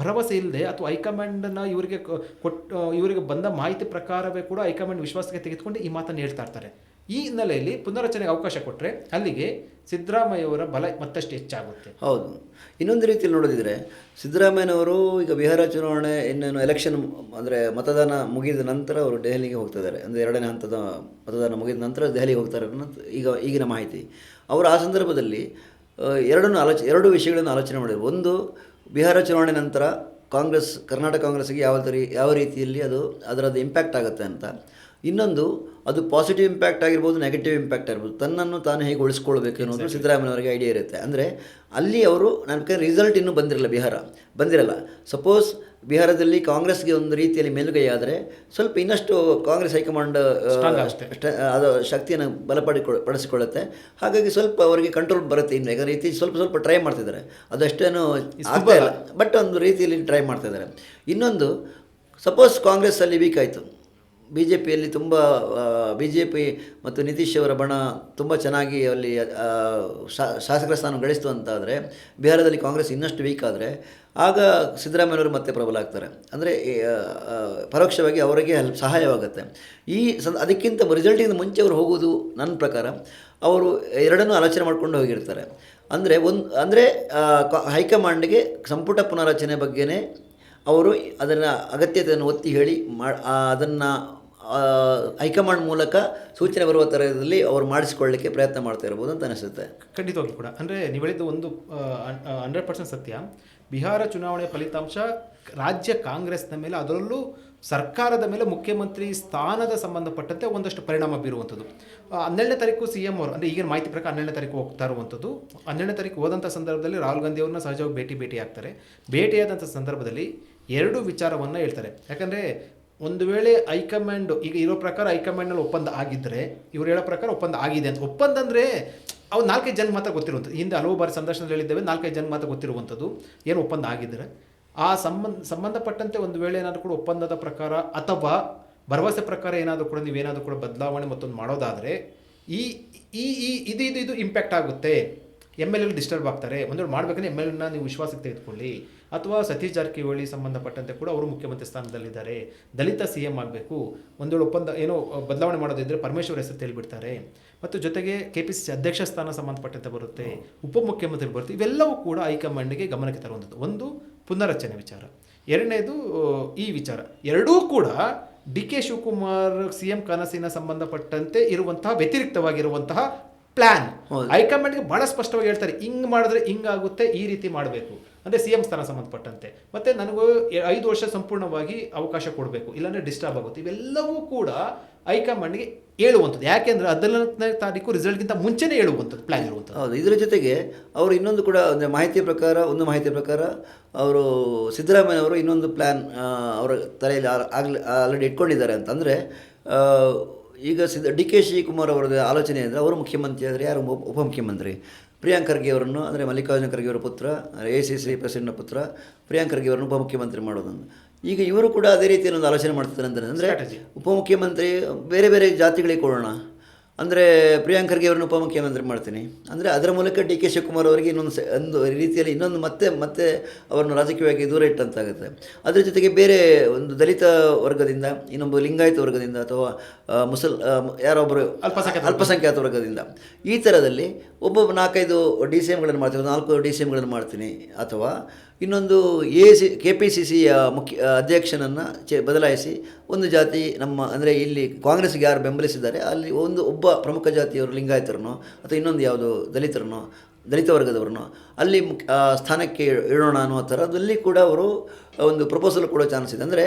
ಭರವಸೆ ಇಲ್ಲದೆ ಅಥವಾ ಹೈಕಮಾಂಡನ್ನ ಇವರಿಗೆ ಕೊಟ್ಟು ಇವರಿಗೆ ಬಂದ ಮಾಹಿತಿ ಪ್ರಕಾರವೇ ಕೂಡ ಹೈಕಮಾಂಡ್ ವಿಶ್ವಾಸಕ್ಕೆ ತೆಗೆದುಕೊಂಡು ಈ ಮಾತನ್ನು ಹೇಳ್ತಾ ಇರ್ತಾರೆ. ಈ ಹಿನ್ನೆಲೆಯಲ್ಲಿ ಪುನರಚನೆಗೆ ಅವಕಾಶ ಕೊಟ್ಟರೆ ಅಲ್ಲಿಗೆ ಸಿದ್ದರಾಮಯ್ಯವರ ಬಲ ಮತ್ತಷ್ಟು ಹೆಚ್ಚಾಗುತ್ತೆ. ಹೌದು. ಇನ್ನೊಂದು ರೀತಿಯಲ್ಲಿ ನೋಡೋದಿದ್ರೆ ಸಿದ್ದರಾಮಯ್ಯನವರು ಈಗ ಬಿಹಾರ ಚುನಾವಣೆ ಇನ್ನೇನು ಎಲೆಕ್ಷನ್ ಅಂದರೆ ಮತದಾನ ಮುಗಿದ ನಂತರ ಅವರು ದೆಹಲಿಗೆ ಹೋಗ್ತಿದ್ದಾರೆ ಅಂದರೆ ಎರಡನೇ ಹಂತದ ಮತದಾನ ಮುಗಿದ ನಂತರ ದೆಹಲಿಗೆ ಹೋಗ್ತಾರೆ ಅನ್ನೋದು ಈಗ ಈಗಿನ ಮಾಹಿತಿ. ಅವರು ಆ ಸಂದರ್ಭದಲ್ಲಿ ಎರಡನ್ನು ಆಲೋಚನೆ ಎರಡು ವಿಷಯಗಳನ್ನು ಆಲೋಚನೆ ಮಾಡಿದರು. ಒಂದು, ಬಿಹಾರ ಚುನಾವಣೆ ನಂತರ ಕಾಂಗ್ರೆಸ್, ಕರ್ನಾಟಕ ಕಾಂಗ್ರೆಸ್ಗೆ ಯಾವ ಯಾವ ರೀತಿಯಲ್ಲಿ ಅದು ಅದರದ್ದು ಇಂಪ್ಯಾಕ್ಟ್ ಆಗುತ್ತೆ ಅಂತ. ಇನ್ನೊಂದು ಅದು ಪಾಸಿಟಿವ್ ಇಂಪ್ಯಾಕ್ಟ್ ಆಗಿರ್ಬೋದು ನೆಗೆಟಿವ್ ಇಂಪ್ಯಾಕ್ಟ್ ಆಗಿರ್ಬೋದು. ತನ್ನನ್ನು ತಾನು ಹೇಗೆ ಉಳಿಸ್ಕೊಳ್ಬೇಕು ಅನ್ನೋದು ಸಿದ್ದರಾಮಯ್ಯವರಿಗೆ ಐಡಿಯಾ ಇರುತ್ತೆ. ಅಂದರೆ ಅಲ್ಲಿ ಅವರು ನನ್ನ ಕೈ ರಿಸಲ್ಟ್ ಇನ್ನೂ ಬಂದಿರಲ್ಲ ಬಿಹಾರ. ಬಂದಿರಲ್ಲ. ಸಪೋಸ್ ಬಿಹಾರದಲ್ಲಿ ಕಾಂಗ್ರೆಸ್ಗೆ ಒಂದು ರೀತಿಯಲ್ಲಿ ಮೇಲುಗೈ ಆದರೆ ಸ್ವಲ್ಪ ಇನ್ನಷ್ಟು ಕಾಂಗ್ರೆಸ್ ಹೈಕಮಾಂಡ್ ಅದು ಶಕ್ತಿಯನ್ನು ಬಲಪಡಿಕೊಳ್ಳ ಪಡಿಸಿಕೊಳ್ಳುತ್ತೆ. ಹಾಗಾಗಿ ಸ್ವಲ್ಪ ಅವರಿಗೆ ಕಂಟ್ರೋಲ್ ಬರುತ್ತೆ ಇನ್ನು. ಯಾಕಂದರೆ ರೀತಿ ಸ್ವಲ್ಪ ಸ್ವಲ್ಪ ಟ್ರೈ ಮಾಡ್ತಿದ್ದಾರೆ. ಅದಷ್ಟೇನು ಆಗ್ತಾ ಇಲ್ಲ. ಬಟ್ ಒಂದು ರೀತಿಯಲ್ಲಿ ಟ್ರೈ ಮಾಡ್ತಿದ್ದಾರೆ. ಇನ್ನೊಂದು ಸಪೋಸ್ ಕಾಂಗ್ರೆಸ್ಸಲ್ಲಿ ವೀಕ್ ಆಯಿತು. ಬಿ ಜೆ ಪಿಯಲ್ಲಿ ತುಂಬ ಬಿ ಜೆ ಪಿ ಮತ್ತು ನಿತೀಶ್ ಅವರ ಬಣ ತುಂಬ ಚೆನ್ನಾಗಿ ಅಲ್ಲಿ ಶಾಸಕರ ಸ್ಥಾನ ಗಳಿಸ್ತು ಅಂತಾದರೆ ಬಿಹಾರದಲ್ಲಿ ಕಾಂಗ್ರೆಸ್ ಇನ್ನಷ್ಟು ವೀಕ್ ಆದರೆ ಆಗ ಸಿದ್ದರಾಮಯ್ಯವರು ಮತ್ತೆ ಪ್ರಬಲ ಆಗ್ತಾರೆ. ಅಂದರೆ ಪರೋಕ್ಷವಾಗಿ ಅವರಿಗೆ ಹೆಲ್ಪ್ ಸಹಾಯವಾಗುತ್ತೆ. ಈ ಅದಕ್ಕಿಂತ ರಿಸಲ್ಟಿಂದ ಮುಂಚೆ ಅವರು ಹೋಗೋದು ನನ್ನ ಪ್ರಕಾರ ಅವರು ಎರಡನ್ನೂ ಆಲೋಚನೆ ಮಾಡ್ಕೊಂಡು ಹೋಗಿರ್ತಾರೆ. ಅಂದರೆ ಒಂದು, ಅಂದರೆ ಹೈಕಮಾಂಡ್ಗೆ ಸಂಪುಟ ಪುನರಚನೆ ಬಗ್ಗೆನೇ ಅವರು ಅದನ್ನು ಅಗತ್ಯತೆಯನ್ನು ಒತ್ತಿ ಹೇಳಿ ಮಾ ಅದನ್ನು ಹೈಕಮಾಂಡ್ ಮೂಲಕ ಸೂಚನೆ ಬರುವ ಥರದಲ್ಲಿ ಅವರು ಮಾಡಿಸಿಕೊಳ್ಳಲಿಕ್ಕೆ ಪ್ರಯತ್ನ ಮಾಡ್ತಾ ಇರ್ಬೋದು ಅಂತ ಅನಿಸುತ್ತೆ. ಖಂಡಿತವಾಗಿ ಕೂಡ. ಅಂದರೆ ನೀವು ಹೇಳಿದ್ದು ಒಂದು ಹಂಡ್ರೆಡ್ ಪರ್ಸೆಂಟ್ ಸತ್ಯ. ಬಿಹಾರ ಚುನಾವಣೆ ಫಲಿತಾಂಶ ರಾಜ್ಯ ಕಾಂಗ್ರೆಸ್ನ ಮೇಲೆ, ಅದರಲ್ಲೂ ಸರ್ಕಾರದ ಮೇಲೆ ಮುಖ್ಯಮಂತ್ರಿ ಸ್ಥಾನದ ಸಂಬಂಧಪಟ್ಟಂತೆ ಒಂದಷ್ಟು ಪರಿಣಾಮ ಬೀರುವಂಥದ್ದು. ಹನ್ನೆರಡನೇ ತಾರೀಕು ಸಿ ಎಂ ಅವರು, ಅಂದರೆ ಈಗಿನ ಮಾಹಿತಿ ಪ್ರಕಾರ ಹನ್ನೆರಡನೇ ತಾರೀಕು ಹೋಗ್ತಾ ಇರುವಂಥದ್ದು. ಹನ್ನೆರಡನೇ ತಾರೀಕು ಹೋದಂಥ ಸಂದರ್ಭದಲ್ಲಿ ರಾಹುಲ್ ಗಾಂಧಿ ಅವ್ರನ್ನ ಸಹಜವಾಗಿ ಭೇಟಿ ಭೇಟಿ ಆಗ್ತಾರೆ ಭೇಟಿಯಾದಂಥ ಸಂದರ್ಭದಲ್ಲಿ ಎರಡು ವಿಚಾರವನ್ನು ಹೇಳ್ತಾರೆ. ಯಾಕಂದರೆ ಒಂದು ವೇಳೆ ಹೈಕಮಾಂಡ್ ಈಗ ಇರೋ ಪ್ರಕಾರ ಹೈಕಮಾಂಡ್ನಲ್ಲಿ ಒಪ್ಪಂದ ಆಗಿದ್ದರೆ ಇವ್ರು ಹೇಳೋ ಪ್ರಕಾರ ಒಪ್ಪಂದ ಆಗಿದೆ ಅಂತ. ಒಪ್ಪಂದ ಅಂದರೆ, ಅವು ನಾಲ್ಕೈದು ಜನ ಮಾತ್ರ ಗೊತ್ತಿರುವಂಥದ್ದು. ಹಿಂದೆ ಹಲವು ಬಾರಿ ಸಂದರ್ಶನದಲ್ಲಿ ಹೇಳಿದ್ದೇವೆ, ನಾಲ್ಕೈದು ಜನ ಮಾತ್ರ ಗೊತ್ತಿರುವಂಥದ್ದು. ಏನು ಒಪ್ಪಂದ ಆಗಿದ್ದರೆ ಆ ಸಂಬಂಧ ಸಂಬಂಧಪಟ್ಟಂತೆ ಒಂದು ವೇಳೆ ಏನಾದರೂ ಕೂಡ ಒಪ್ಪಂದದ ಪ್ರಕಾರ ಅಥವಾ ಭರವಸೆ ಪ್ರಕಾರ ಏನಾದರೂ ಕೂಡ ನೀವೇನಾದರೂ ಕೂಡ ಬದಲಾವಣೆ ಮತ್ತೊಂದು ಮಾಡೋದಾದರೆ, ಈ ಈ ಈ, ಇದು ಇದು ಇದು ಇಂಪ್ಯಾಕ್ಟ್ ಆಗುತ್ತೆ. ಎಂ ಎಲ್ ಎಲ್ ಡಿಸ್ಟರ್ಬ್ ಆಗ್ತಾರೆ. ಒಂದು ಮಾಡಬೇಕಂದ್ರೆ ಮಾಡ್ಬೇಕಂದ್ರೆ ಎಂ ಎಲ್ ಎನ್ನ ನೀವು ವಿಶ್ವಾಸಕ್ಕೆ ತೆಗೆದುಕೊಳ್ಳಿ. ಅಥವಾ ಸತೀಶ್ ಜಾರಕಿಹೊಳಿ ಸಂಬಂಧಪಟ್ಟಂತೆ ಕೂಡ ಅವರು ಮುಖ್ಯಮಂತ್ರಿ ಸ್ಥಾನದಲ್ಲಿದ್ದಾರೆ. ದಲಿತ ಸಿ ಎಂ ಆಗಬೇಕು. ಒಂದು ಒಪ್ಪಂದ, ಏನೋ ಬದಲಾವಣೆ ಮಾಡೋದಿದ್ದರೆ ಪರಮೇಶ್ವರ್ ಹೆಸರು ತೇಳ್ಬಿಡ್ತಾರೆ ಮತ್ತು ಜೊತೆಗೆ ಕೆ ಪಿ ಸಿ ಸಿ ಅಧ್ಯಕ್ಷ ಸ್ಥಾನ ಸಂಬಂಧಪಟ್ಟಂತೆ ಬರುತ್ತೆ. ಉಪಮುಖ್ಯಮಂತ್ರಿ ಬರುತ್ತೆ. ಇವೆಲ್ಲವೂ ಕೂಡ ಹೈಕಮಾಂಡ್ಗೆ ಗಮನಕ್ಕೆ ತರುವಂಥದ್ದು. ಒಂದು ಪುನರಚನೆ ವಿಚಾರ. ಎರಡನೇದು ಈ ವಿಚಾರ. ಎರಡೂ ಕೂಡ D K Shivakumar, C M ಕನಸಿನ ಸಂಬಂಧಪಟ್ಟಂತೆ ಇರುವಂತಹ, ವ್ಯತಿರಿಕ್ತವಾಗಿರುವಂತಹ ಪ್ಲಾನ್ ಹೈಕಮಾಂಡ್ಗೆ ಬಹಳ ಸ್ಪಷ್ಟವಾಗಿ ಹೇಳ್ತಾರೆ ಹಿಂಗ್ ಮಾಡಿದ್ರೆ ಹಿಂಗಾಗುತ್ತೆ ಈ ರೀತಿ ಮಾಡಬೇಕು. ಅಂದ್ರೆ ಸಿ ಎಂ ಸ್ಥಾನ ಸಂಬಂಧಪಟ್ಟಂತೆ. ಮತ್ತೆ ನನಗೂ ಐದು ವರ್ಷ ಸಂಪೂರ್ಣವಾಗಿ ಅವಕಾಶ ಕೊಡಬೇಕು ಇಲ್ಲಾಂದರೆ ಡಿಸ್ಟರ್ಬ್ ಆಗುತ್ತೆ. ಇವೆಲ್ಲವೂ ಕೂಡ ಹೈಕಮಾಂಡ್ಗೆ ಹೇಳುವಂಥದ್ದು. ಯಾಕೆಂದ್ರೆ ಹದಿನಾಲ್ಕನೇ ತಾರೀಕು ರಿಸಲ್ಟ್ಗಿಂತ ಮುಂಚೆನೇ ಹೇಳುವಂಥದ್ದು ಪ್ಲಾನ್ ಇರುವಂಥದ್ದು. ಹೌದು ಇದರ ಜೊತೆಗೆ ಅವರು ಇನ್ನೊಂದು ಕೂಡ ಒಂದು ಮಾಹಿತಿಯ ಪ್ರಕಾರ ಒಂದು ಮಾಹಿತಿಯ ಪ್ರಕಾರ ಅವರು ಸಿದ್ದರಾಮಯ್ಯ ಅವರು ಇನ್ನೊಂದು ಪ್ಲ್ಯಾನ್ ಅವರ ತಲೆಯಲ್ಲಿ ಆಗಲಿ ಆಲ್ರೆಡಿ ಇಟ್ಕೊಂಡಿದ್ದಾರೆ ಅಂತಂದರೆ ಈಗ ಸಿದ್ಧ ಡಿ ಕೆ ಶಿವಕುಮಾರ್ ಅವರ ಆಲೋಚನೆ ಅಂದರೆ ಅವರು ಮುಖ್ಯಮಂತ್ರಿ ಆದರೆ ಯಾರು ಉಪ ಉಪಮುಖ್ಯಮಂತ್ರಿ? ಪ್ರಿಯಾಂಕ್ ಖರ್ಗೆ ಅವರನ್ನು ಅಂದರೆ ಮಲ್ಲಿಕಾರ್ಜುನ ಖರ್ಗೆ ಅವರ ಪುತ್ರ ಎ ಸಿ ಸಿ ಪ್ರೆಸಿಡೆಂಟ್ನ ಪುತ್ರ ಪ್ರಿಯಾಂಕ್ ಖರ್ಗೆ ಅವರನ್ನು ಉಪಮುಖ್ಯಮಂತ್ರಿ ಮಾಡೋದನ್ನು ಈಗ ಇವರು ಕೂಡ ಅದೇ ರೀತಿಯಲ್ಲಿ ಒಂದು ಆಲೋಚನೆ ಮಾಡ್ತಿದ್ದಾರೆ ಅಂದರೆ ಅಂದರೆ ಉಪಮುಖ್ಯಮಂತ್ರಿ ಬೇರೆ ಬೇರೆ ಜಾತಿಗಳಿಗೆ ಕೊಡೋಣ. ಅಂದರೆ ಪ್ರಿಯಾಂಕರ್ಗೆ ಅವರನ್ನು ಉಪಮುಖ್ಯಮಂತ್ರಿ ಮಾಡ್ತೀನಿ. ಅಂದರೆ ಅದರ ಮೂಲಕ ಡಿ ಕೆ ಶಿವಕುಮಾರ್ ಅವರಿಗೆ ಇನ್ನೊಂದು ಸ- ಒಂದು ರೀತಿಯಲ್ಲಿ ಇನ್ನೊಂದು ಮತ್ತೆ ಮತ್ತೆ ಅವರನ್ನು ರಾಜಕೀಯವಾಗಿ ದೂರ ಇಟ್ಟಂತಾಗುತ್ತೆ. ಅದರ ಜೊತೆಗೆ ಬೇರೆ ಒಂದು ದಲಿತ ವರ್ಗದಿಂದ ಇನ್ನೊಬ್ಬ ಲಿಂಗಾಯತ ವರ್ಗದಿಂದ ಅಥವಾ ಮುಸಲ್ ಯಾರೊಬ್ಬರು ಅಲ್ಪಸಂಖ್ಯಾತ ಅಲ್ಪಸಂಖ್ಯಾತ ವರ್ಗದಿಂದ. ಈ ಥರದಲ್ಲಿ ಒಬ್ಬೊಬ್ಬ ನಾಲ್ಕೈದು ಡಿ ಸಿ ಎಮ್ಗಳನ್ನು ಮಾಡ್ತೀನಿ ನಾಲ್ಕು ಡಿ ಸಿ ಎಮ್ಗಳನ್ನು ಮಾಡ್ತೀನಿ. ಅಥವಾ ಇನ್ನೊಂದು A C, K P C ಸಿಯ ಮುಖ್ಯ ಅಧ್ಯಕ್ಷನನ್ನು ಚೆ, ಬದಲಾಯಿಸಿ ಒಂದು ಜಾತಿ ನಮ್ಮ, ಅಂದರೆ ಇಲ್ಲಿ ಕಾಂಗ್ರೆಸ್ಗೆ ಯಾರು ಬೆಂಬಲಿಸಿದ್ದಾರೆ, ಅಲ್ಲಿ ಒಂದು ಒಬ್ಬ ಪ್ರಮುಖ ಜಾತಿಯವರು ಲಿಂಗಾಯತರನೋ ಅಥವಾ ಇನ್ನೊಂದು ಯಾವುದು ದಲಿತರನ್ನು ದಲಿತ ವರ್ಗದವರನ್ನು. ಅಲ್ಲಿ ಸ್ಥಾನಕ್ಕೆ ಇಡೋಣ ಅನ್ನೋ ಥರದಲ್ಲಿ ಕೂಡ ಅವರು ಒಂದು ಪ್ರಪೋಸಲ್ ಕೊಡೋ ಚಾನ್ಸ್ ಇದೆ. ಅಂದರೆ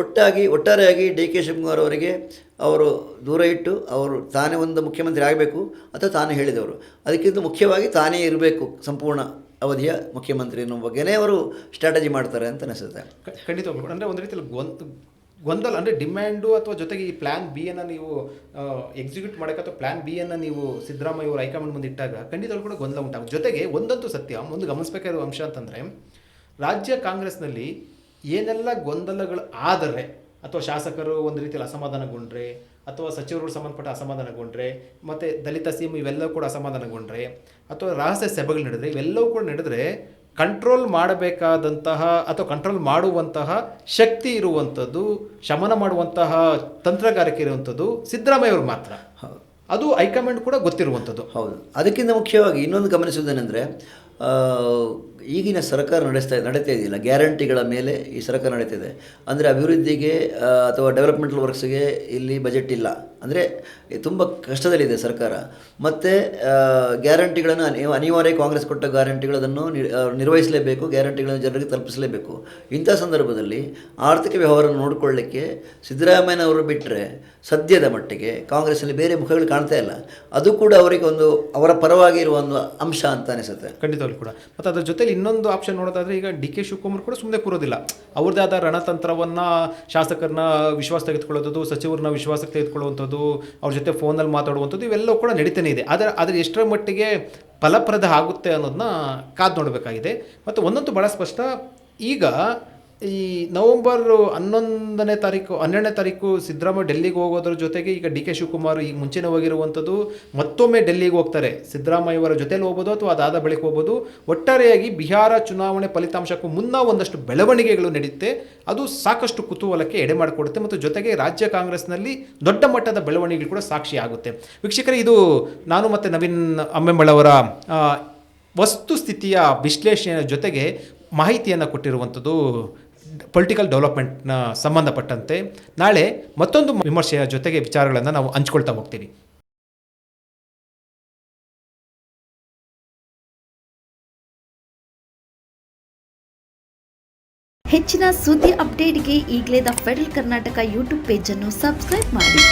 ಒಟ್ಟಾಗಿ, ಒಟ್ಟಾರೆಯಾಗಿ ಡಿ ಕೆ ಶಿವಕುಮಾರ್ ಅವರಿಗೆ ಅವರು ದೂರ ಇಟ್ಟು ಅವರು ತಾನೇ ಒಂದು ಮುಖ್ಯಮಂತ್ರಿ ಆಗಬೇಕು ಅಥವಾ ತಾನೇ ಹೇಳಿದವರು. ಅದಕ್ಕಿಂತ ಮುಖ್ಯವಾಗಿ ತಾನೇ ಇರಬೇಕು ಸಂಪೂರ್ಣ ಅವಧಿಯ ಮುಖ್ಯಮಂತ್ರಿ ಅನ್ನೋ ಬಗ್ಗೆನೇ ಅವರು ಸ್ಟ್ರಾಟಜಿ ಮಾಡ್ತಾರೆ ಅಂತ ಅನಿಸುತ್ತೆ. ಖಂಡಿತ ಅಂದರೆ ಒಂದು ರೀತಿಯಲ್ಲಿ ಗೊಂದ್ ಗೊಂದಲ, ಅಂದರೆ ಡಿಮ್ಯಾಂಡು ಅಥವಾ ಜೊತೆಗೆ ಈ ಪ್ಲ್ಯಾನ್ ಬಿ ಅನ್ನು ನೀವು ಎಕ್ಸಿಕ್ಯೂಟ್ ಮಾಡೋಕೆ ಅಥವಾ ಪ್ಲ್ಯಾನ್ ಬಿ ಅನ್ನು ನೀವು ಸಿದ್ದರಾಮಯ್ಯ ಅವರು ಹೈಕಮಾಂಡ್ ಮುಂದೆ ಇಟ್ಟಾಗ ಖಂಡಿತವಾಗ್ಲೂ ಕೂಡ ಗೊಂದಲ ಉಂಟಾಗುತ್ತೆ. ಜೊತೆಗೆ ಒಂದಂತೂ ಸತ್ಯ, ಒಂದು ಗಮನಿಸಬೇಕಾದ ಅಂಶ ಅಂತಂದರೆ, ರಾಜ್ಯ ಕಾಂಗ್ರೆಸ್ನಲ್ಲಿ ಏನೆಲ್ಲ ಗೊಂದಲಗಳು ಆದರೆ, ಅಥವಾ ಶಾಸಕರು ಒಂದು ರೀತಿಯಲ್ಲಿ ಅಸಮಾಧಾನಗೊಂಡ್ರೆ, ಅಥವಾ ಸಚಿವರುಗಳು ಸಂಬಂಧಪಟ್ಟ ಅಸಮಾಧಾನಗೊಂಡ್ರೆ, ಮತ್ತು ದಲಿತ ಸೀಮು ಇವೆಲ್ಲವೂ ಕೂಡ ಅಸಮಾಧಾನಗೊಂಡ್ರೆ, ಅಥವಾ ರಹಸ್ಯ ಸಭೆಗಳು ನಡೆದ್ರೆ, ಇವೆಲ್ಲವೂ ಕೂಡ ನಡೆದ್ರೆ ಕಂಟ್ರೋಲ್ ಮಾಡಬೇಕಾದಂತಹ ಅಥವಾ ಕಂಟ್ರೋಲ್ ಮಾಡುವಂತಹ ಶಕ್ತಿ ಇರುವಂಥದ್ದು, ಶಮನ ಮಾಡುವಂತಹ ತಂತ್ರಗಾರಿಕೆ ಇರುವಂಥದ್ದು ಸಿದ್ದರಾಮಯ್ಯ ಅವರು ಮಾತ್ರ. ಅದು ಹೈಕಮಾಂಡ್ ಕೂಡ ಗೊತ್ತಿರುವಂಥದ್ದು. ಹೌದು. ಅದಕ್ಕಿಂತ ಮುಖ್ಯವಾಗಿ ಇನ್ನೊಂದು ಗಮನಿಸುವುದೇನೆಂದರೆ ಈಗಿನ ಸರ್ಕಾರ ನಡೆಸ್ತಾ ನಡೀತಾ ಇದೆಯಲ್ಲ, ಗ್ಯಾರಂಟಿಗಳ ಮೇಲೆ ಈ ಸರ್ಕಾರ ಇದೆ. ಅಂದರೆ ಅಭಿವೃದ್ಧಿಗೆ ಅಥವಾ ಡೆವಲಪ್ಮೆಂಟಲ್ ವರ್ಕ್ಸ್ಗೆ ಇಲ್ಲಿ ಬಜೆಟ್ ಇಲ್ಲ. ಅಂದರೆ ತುಂಬ ಕಷ್ಟದಲ್ಲಿದೆ ಸರ್ಕಾರ. ಮತ್ತು ಗ್ಯಾರಂಟಿಗಳನ್ನು ಅನಿ ಅನಿವಾರ್ಯ ಕಾಂಗ್ರೆಸ್ ಕೊಟ್ಟ ಗ್ಯಾರಂಟಿಗಳನ್ನು ನಿರ್- ನಿರ್ವಹಿಸಲೇಬೇಕು, ಗ್ಯಾರಂಟಿಗಳನ್ನು ಜನರಿಗೆ ತಲುಪಿಸಲೇಬೇಕು. ಇಂಥ ಸಂದರ್ಭದಲ್ಲಿ ಆರ್ಥಿಕ ವ್ಯವಹಾರ ನೋಡಿಕೊಳ್ಳಿಕ್ಕೆ ಸಿದ್ದರಾಮಯ್ಯನವರು ಬಿಟ್ಟರೆ ಸದ್ಯದ ಮಟ್ಟಿಗೆ ಕಾಂಗ್ರೆಸ್ನಲ್ಲಿ ಬೇರೆ ಮುಖಗಳು ಕಾಣ್ತಾ ಇಲ್ಲ. ಅದು ಕೂಡ ಅವರಿಗೆ ಒಂದು ಅವರ ಪರವಾಗಿ ಇರುವ ಒಂದು ಅಂಶ ಅಂತ ಅನಿಸುತ್ತೆ. ಖಂಡಿತವಾಗ್ಲೂ ಕೂಡ. ಮತ್ತು ಅದರ ಜೊತೆಲಿ ಇನ್ನೊಂದು ಆಪ್ಷನ್ ನೋಡೋದಾದ್ರೆ ಈಗ ಡಿ ಕೆ ಶಿವಕುಮಾರ್ ಕೂಡ ಸುಮ್ಮನೆ ಕೂರೋದಿಲ್ಲ. ಅವ್ರದ್ದೇ ಆದ ರಣತಂತ್ರವನ್ನು ಶಾಸಕರನ್ನ ವಿಶ್ವಾಸ ತೆಗೆದುಕೊಳ್ಳೋದು ಸಚಿವರನ್ನ ವಿಶ್ವಾಸಕ್ಕೆ ತೆಗೆದುಕೊಳ್ಳುವಂಥದ್ದು, ಅವ್ರ ಜೊತೆ ಫೋನಲ್ಲಿ ಮಾತಾಡುವಂಥದ್ದು ಇವೆಲ್ಲವೂ ಕೂಡ ನಡೀತಾನೆ ಇದೆ. ಆದರೆ ಆದರೆ ಎಷ್ಟರ ಮಟ್ಟಿಗೆ ಫಲಪ್ರದ ಆಗುತ್ತೆ ಅನ್ನೋದನ್ನ ಕಾದು ನೋಡಬೇಕಾಗಿದೆ. ಮತ್ತು ಒಂದಂತೂ ಭಾಳ ಸ್ಪಷ್ಟ, ಈಗ ಈ ನವೆಂಬರ್ ಹನ್ನೊಂದನೇ ತಾರೀಕು, ಹನ್ನೆರಡನೇ ತಾರೀಕು ಸಿದ್ದರಾಮಯ್ಯ ಡೆಲ್ಲಿಗೆ ಹೋಗೋದ್ರ ಜೊತೆಗೆ ಈಗ ಡಿ ಕೆ ಶಿವಕುಮಾರ್ ಈಗ ಮುಂಚೆನೇ ಹೋಗಿರುವಂಥದ್ದು ಮತ್ತೊಮ್ಮೆ ಡೆಲ್ಲಿಗೆ ಹೋಗ್ತಾರೆ. ಸಿದ್ದರಾಮಯ್ಯವರ ಜೊತೆಲಿ ಹೋಗ್ಬೋದು ಅಥವಾ ಅದಾದ ಬಳಿಕ ಹೋಗ್ಬೋದು. ಒಟ್ಟಾರೆಯಾಗಿ ಬಿಹಾರ ಚುನಾವಣೆ ಫಲಿತಾಂಶಕ್ಕೂ ಮುನ್ನ ಒಂದಷ್ಟು ಬೆಳವಣಿಗೆಗಳು ನಡೆಯುತ್ತೆ. ಅದು ಸಾಕಷ್ಟು ಕುತೂಹಲಕ್ಕೆ ಎಡೆ ಮಾಡಿಕೊಡುತ್ತೆ ಮತ್ತು ಜೊತೆಗೆ ರಾಜ್ಯ ಕಾಂಗ್ರೆಸ್ನಲ್ಲಿ ದೊಡ್ಡ ಮಟ್ಟದ ಬೆಳವಣಿಗೆಗಳು ಕೂಡ ಸಾಕ್ಷಿ ಆಗುತ್ತೆ. ವೀಕ್ಷಕರೇ, ಇದು ನಾನು ಮತ್ತು ನವೀನ್ ಅಮ್ಮೆಂಬಳವರ ವಸ್ತುಸ್ಥಿತಿಯ ವಿಶ್ಲೇಷಣೆಯ ಜೊತೆಗೆ ಮಾಹಿತಿಯನ್ನು ಕೊಟ್ಟಿರುವಂಥದ್ದು ಪೊಲಿಟಿಕಲ್ ಡೆವಲಪ್ಮೆಂಟ್ನ ಸಂಬಂಧಪಟ್ಟಂತೆ ನಾಳೆ ಮತ್ತೊಂದು ವಿಮರ್ಶೆಯ ಜೊತೆಗೆ ವಿಚಾರಗಳನ್ನು ನಾವು ಹಂಚ್ಕೊಳ್ತಾ ಹೋಗ್ತೀವಿ. ಹೆಚ್ಚಿನ ಸುದ್ದಿ ಅಪ್ಡೇಟ್ಗೆ ಈಗಲೇ ದ ಫೆಡರಲ್ ಕರ್ನಾಟಕ ಯೂಟ್ಯೂಬ್ ಪೇಜನ್ನು ಸಬ್ಸ್ಕ್ರೈಬ್ ಮಾಡಿ.